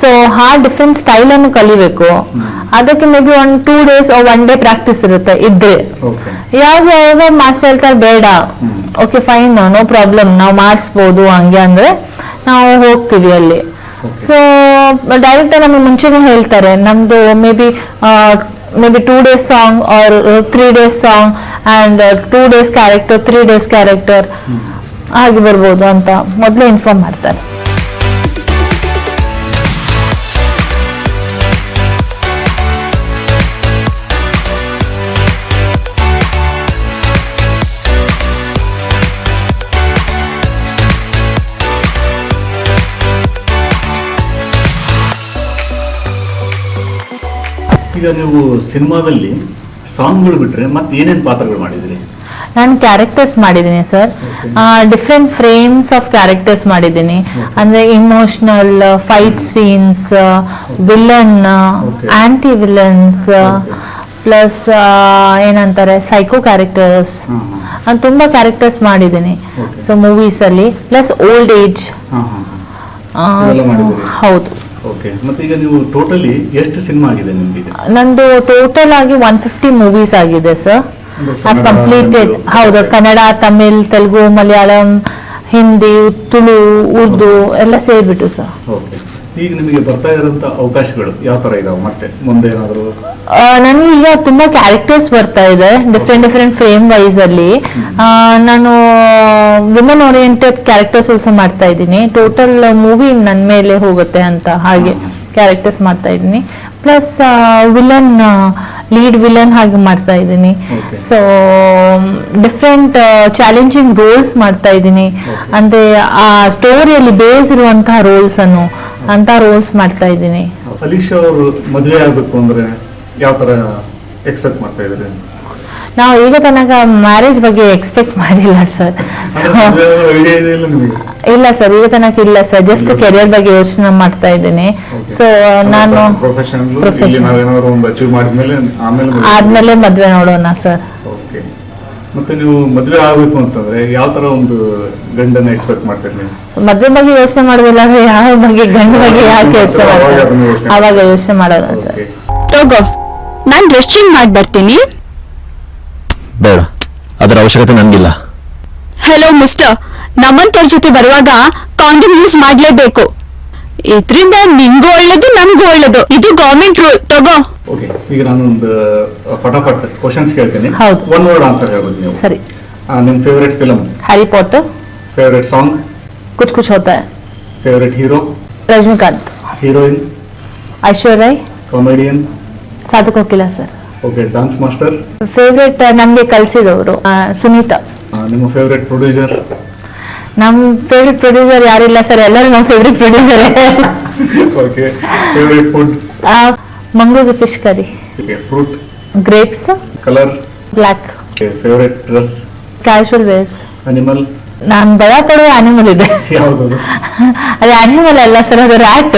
ಸೊ ಆ ಡಿಫ್ರೆಂಟ್ ಸ್ಟೈಲ್ ಅನ್ನು ಕಲಿಬೇಕು. ಅದಕ್ಕೆ ಮೇ ಬಿ ಒಂದು two days one day practice ಇರುತ್ತೆ ಇದ್ರೆ. ಯಾವಾಗ ಯಾವಾಗ ಮಾಸ್ಟರ್ ಹೇಳ್ತಾರೆ ಬೇಡ. ಓಕೆ ಫೈನ್ ನೋ ಪ್ರಾಬ್ಲಮ್ ನಾವು ಮಾಡಿಸ್ಬೋದು ಹಂಗೆ ಅಂದ್ರೆ ನಾವು ಹೋಗ್ತೀವಿ ಅಲ್ಲಿ. ಸೊ ಡೈರೆಕ್ಟ್ ನಮಗೆ ಮುಂಚೆನೇ ಹೇಳ್ತಾರೆ. ನಮ್ದು may be may be two days song or three days song and two days character three days character ಆಗಿ ಬರ್ಬೋದು ಅಂತ ಮೊದಲೇ ಇನ್ಫಾರ್ಮ್ ಮಾಡ್ತಾರೆ. ಈಗ ನೀವು ಸಿನಿಮಾದಲ್ಲಿ ಸಾಂಗ್ಗಳು ಬಿಟ್ರೆ ಮತ್ತೆ ಏನೇನು ಪಾತ್ರಗಳು ಮಾಡಿದ್ರಿ ನಾನು ಕ್ಯಾರೆಕ್ಟರ್ಸ್ ಮಾಡಿದ್ದೀನಿ sir different frames of characters ಮಾಡಿದ್ದೀನಿ. ಅಂದ್ರೆ emotional fight scenes villain. Anti villains plus ಏನಂತಾರೆ ಸೈಕೋ ಕ್ಯಾರೆಕ್ಟರ್ಸ್ ನಾನು ತುಂಬಾ ಕ್ಯಾರೆಕ್ಟರ್ಸ್ ಮಾಡಿದ್ದೀನಿ. ಸೊ ಮೂವೀಸ್ ಅಲ್ಲಿ ಪ್ಲಸ್ ಓಲ್ಡ್ ಏಜ್. ಹೌದು. ಓಕೆ. ಮತ್ತೆ ಈಗ ನೀವು ಟೋಟಲಿ ಎಷ್ಟು ಸಿನಿಮಾ ಆಗಿದೆ ನಿಮ್ಗೆ ನಂದು ಟೋಟಲ್ ಆಗಿ ಒನ್ ಫಿಫ್ಟಿ ಮೂವೀಸ್ ಆಗಿದೆ ಸರ್ ಹ್ಯಾವ್ ಕಂಪ್ಲೀಟೆಡ್ ಹೌದು ಕನ್ನಡ ತಮಿಳ್ ತೆಲುಗು ಮಲಯಾಳಂ ಹಿಂದಿ ತುಳು ಉರ್ದು ಎಲ್ಲ ಸೇರ್ಬಿಟ್ಟು ಸರ್ ಓಕೆ. ಈಗ ನಿಮಗೆ ಬರ್ತಾ ಇರೋಂಥ ಅವಕಾಶಗಳು ಯಾವ ತರ ಇದಾವೆ? ಮತ್ತೆ ಮುಂದೆ ಏನಾದರೂ? ನನಗೆ ಈಗ ತುಂಬಾ ಕ್ಯಾರೆಕ್ಟರ್ಸ್ ಬರ್ತಾ ಇದೆ ಡಿಫ್ರೆಂಟ್ ಡಿಫ್ರೆಂಟ್ ಫ್ರೇಮ್ ವೈಸ್ ಅಲ್ಲಿ. ನಾನು ವಿಮನ್ ಓರಿಯೆಂಟೆಡ್ ಕ್ಯಾರೆಕ್ಟರ್ಸ್ ಆಲ್ಸೋ ಮಾಡ್ತಾ ಇದ್ದೀನಿ. ಟೋಟಲ್ ಮೂವಿ ನನ್ನ ಮೇಲೆ ಹೋಗುತ್ತೆ ಅಂತ ಹಾಗೆ ಕ್ಯಾರೆಕ್ಟರ್ಸ್ ಮಾಡ್ತಾ ಇದ್ದೀನಿ. ಪ್ಲಸ್ ವಿಲನ್ ಲೀಡ್ ವಿಲನ್ ಹಾಗೆ ಮಾಡ್ತಾ ಇದ್ದೀನಿ. ಸೊ ಡಿಫ್ರೆಂಟ್ ಚಾಲೆಂಜಿಂಗ್ ರೋಲ್ಸ್ ಮಾಡ್ತಾ ಇದ್ದೀನಿ. ಅಂದರೆ ಅಂದ್ರೆ ಆ ಸ್ಟೋರಿಯಲ್ಲಿ ಬೇಸ್ ಇರುವಂತಹ ರೋಲ್ಸ್ ಅನ್ನು ಅಂತ ರೋಲ್ಸ್ ಮಾಡ್ತಾ ಇದ್ದೀನಿ. ಅಲೀಶಾ ಅವರು ಮದುವೆ ಆಗಬೇಕು ಅಂದ್ರೆ ಯಾವ ತರ ಎಕ್ಸ್ಪೆಕ್ಟ್ ಮಾಡ್ತಾ ಇದ್ದಾರೆ? ನಾವು ಈಗ ತನಕ ಮ್ಯಾರೇಜ್ ಬಗ್ಗೆ ಎಕ್ಸ್ಪೆಕ್ಟ್ ಮಾಡಿಲ್ಲ ಸರ್ ಸೊ ಇಲ್ಲ ಸರ್ ಈಗ ತನಕ ಇಲ್ಲ ಸರ್ ಜಸ್ಟ್ ಕೆರಿಯರ್ ಬಗ್ಗೆ ಯೋಚನೆ ಮಾಡ್ತಾ ಇದ್ದೀನಿ. ಸೊ ನಾನು. ಆದ್ಮೇಲೆ ಮದ್ವೆ ನೋಡೋಣ ಸರ್ ಮತ್ತೆ ನೀವು ಮದುವೆ ಆಗ್ಬೇಕು ಅಂತಂದ್ರೆ ಯಾವ ತರ ಒಂದು ಗಂಡನ ಎಕ್ಸ್ಪೆಕ್ಟ್ ಮಾಡ್ತೀರಿ ನೀವು? ಮದ್ವೆ ಬಗ್ಗೆ ಯೋಚನೆ ಮಾಡೋದಿಲ್ಲ ಅಂದ್ರೆ ಯಾವ ಬಗ್ಗೆ ಗಂಡ ಬಗ್ಗೆ ಯಾಕೆ ಯೋಚನೆ ಅದನ್ನ ಅವಾಗ ಯೋಚನೆ ಮಾಡೋಣ ಸರ್? ತಗೋ ನಾನ್ ಡ್ರೆಸ್ ಚೇಂಜ್ ಮಾಡಿ ಬರ್ತೀನಿ ಬೇಡ ಅದರ ಅವಶ್ಯಕತೆ ನನಗಿಲ್ಲ. ಹಲೋ ಮಿಸ್ಟರ್ ನಮ್ಮಂತವ್ರ ಜೊತೆ ಬರುವಾಗ ಕಾಂಡಮ್ ಯೂಸ್ ಮಾಡ್ಲೇಬೇಕು. ಇದ್ರಿಂದ ನಿಂಗೂ ಒಳ್ಳೇದು ನಮ್ಗೂ ಒಳ್ಳೇದು. ಇದು ಗವರ್ಮೆಂಟ್ ರೂಲ್ ತಗೋ. ಓಕೆ ಈಗ ನಾನು ಒಂದು ಫಟಾಫಟ್ ಕ್ವಶನ್ಸ್ ಕೇಳ್ತೀನಿ. ಹೌದು. ಒನ್ ವರ್ಡ್ ಆನ್ಸರ್ ಹೇಳ್ಬೋದು ನೀವು. ಸರಿ. ನಿಮ್ಮ ನಿಮ್ favourite film Harry Potter favourite song Kuch Kuch Hota favourite hero Rajinikanth. Heroine Aishwarya. Comedian Sadhu Kokila sir okay dance master favourite ನಮಗೆ ಕಲಿಸಿದವರು ಸುನೀತಾ. ನಿಮ್ಮ ಫೇವರೇಟ್ ಪ್ರೊಡ್ಯೂಸರ್ ನಮ್ಮ ಫೇವ್ರೆಟ್ ಪ್ರೊಡ್ಯೂಸರ್ ಯಾರಿಲ್ಲ ಸರ್ ಎಲ್ಲರೂ ನಮ್ಮ favourite producer okay favourite food Mangaluru fish curry fruit grapes colour black favourite dress casual wears animal ನಾನು ಭಯ ಪಡುವ ಅನಿಮಲ್ ಇದೆ. *laughs* ಅದು ಅನಿಮಲ್ ಅಲ್ಲ ಸರ್ ಅದು ರ್ಯಾಟ್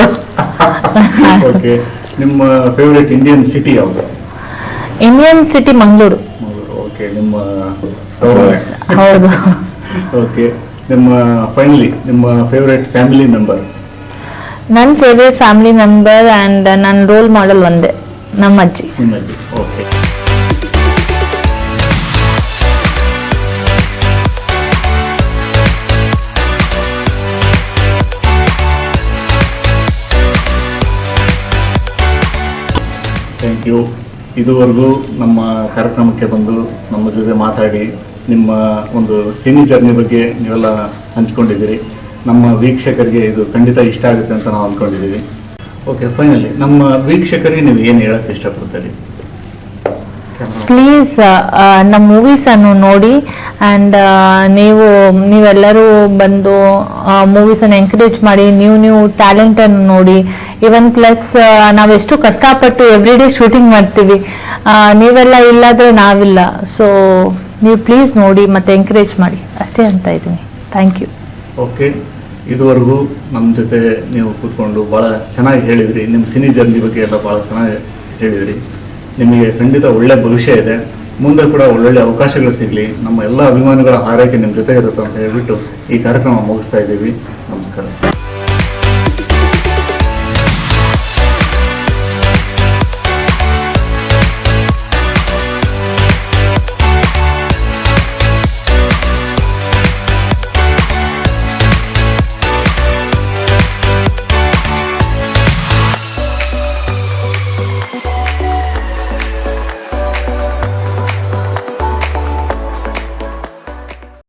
ಓಕೆ *laughs* ನಿಮ್ಮ ಫೇವರೇಟ್ ಇಂಡಿಯನ್ ಸಿಟಿ ಯಾವುದು? ಇಂಡಿಯನ್ ಸಿಟಿ ಮಂಗಳೂರು ಓಕೆ ನಿಮ್ಮ ಹೌದು. *laughs* ಓಕೆ ನಿಮ್ಮ ಫೈನಲಿ ನಿಮ್ಮ ಫೇವರೇಟ್ ಫ್ಯಾಮಿಲಿ ಮೆಂಬರ್ ನನ್ನ ಫೇವ್ರೆಟ್ ಫ್ಯಾಮಿಲಿ ಮೆಂಬರ್ ಆ್ಯಂಡ್ ನನ್ನ ರೋಲ್ ಮಾಡೆಲ್ ಒಂದೇ ನಮ್ಮ ಅಜ್ಜಿ ಓಕೆ ಥ್ಯಾಂಕ್ ಯು ಇದುವರೆಗೂ ನಮ್ಮ ಕಾರ್ಯಕ್ರಮಕ್ಕೆ ಬಂದು ನಮ್ಮ ಜೊತೆ ಮಾತಾಡಿ ನಿಮ್ಮ ಒಂದು ಸಿನಿ ಜರ್ನಿ ಬಗ್ಗೆ ನೀವೆಲ್ಲ ಹಂಚ್ಕೊಂಡಿದ್ದೀರಿ. ನಮ್ಮ ವೀಕ್ಷಕರಿಗೆ ಇದು ಖಂಡಿತ ಇಷ್ಟ ಆಗುತ್ತೆ ಅಂತ ನಾವು ಅಂದ್ಕೊಂಡಿದ್ದೀವಿ. ಓಕೆ ಫೈನಲಿ ನಮ್ಮ ವೀಕ್ಷಕರಿಗೆ ನೀವು ಏನು ಹೇಳಕ್ಕೆ ಇಷ್ಟಪಡ್ತೀರಿ? ಪ್ಲೀಸ್ ನಮ್ಮ ಮೂವೀಸನ್ನು ನೋಡಿ ಆ್ಯಂಡ್ ನೀವು ನೀವೆಲ್ಲರೂ ಬಂದು ಮೂವೀಸನ್ನು ಎಂಕರೇಜ್ ಮಾಡಿ ನೀವು ನೀವು ಟ್ಯಾಲೆಂಟನ್ನು ನೋಡಿ. ಇವನ್ ಪ್ಲಸ್ ನಾವೆಷ್ಟು ಕಷ್ಟಪಟ್ಟು ಎವ್ರಿ ಡೇ ಶೂಟಿಂಗ್ ಮಾಡ್ತೀವಿ ನೀವೆಲ್ಲ ಇಲ್ಲಾದರೆ ನಾವಿಲ್ಲ. ಸೊ ನೀವು ಪ್ಲೀಸ್ ನೋಡಿ ಮತ್ತೆ ಎಂಕರೇಜ್ ಮಾಡಿ. ಅಷ್ಟೇ ಅಂತ ಇದ್ದೀನಿ. ಥ್ಯಾಂಕ್ ಯು ಓಕೆ ಇದುವರೆಗೂ ನಮ್ಮ ಜೊತೆ ನೀವು ಕೂತ್ಕೊಂಡು ಭಾಳ ಚೆನ್ನಾಗಿ ಹೇಳಿದ್ರಿ. ನಿಮ್ಮ ಸಿನಿ ಜರ್ನಿ ಬಗ್ಗೆ ಎಲ್ಲ ಭಾಳ ಚೆನ್ನಾಗಿ ಹೇಳಿದ್ರಿ. ನಿಮಗೆ ಖಂಡಿತ ಒಳ್ಳೆ ಭವಿಷ್ಯ ಇದೆ. ಮುಂದೆ ಕೂಡ ಒಳ್ಳೊಳ್ಳೆ ಅವಕಾಶಗಳು ಸಿಗಲಿ. ನಮ್ಮ ಎಲ್ಲ ಅಭಿಮಾನಿಗಳ ಆರೈಕೆ ನಿಮ್ಮ ಜೊತೆ ಇರುತ್ತೆ ಅಂತ ಹೇಳಿಬಿಟ್ಟು ಈ ಕಾರ್ಯಕ್ರಮ ಮುಗಿಸ್ತಾ ಇದ್ದೀವಿ. ನಮಸ್ಕಾರ.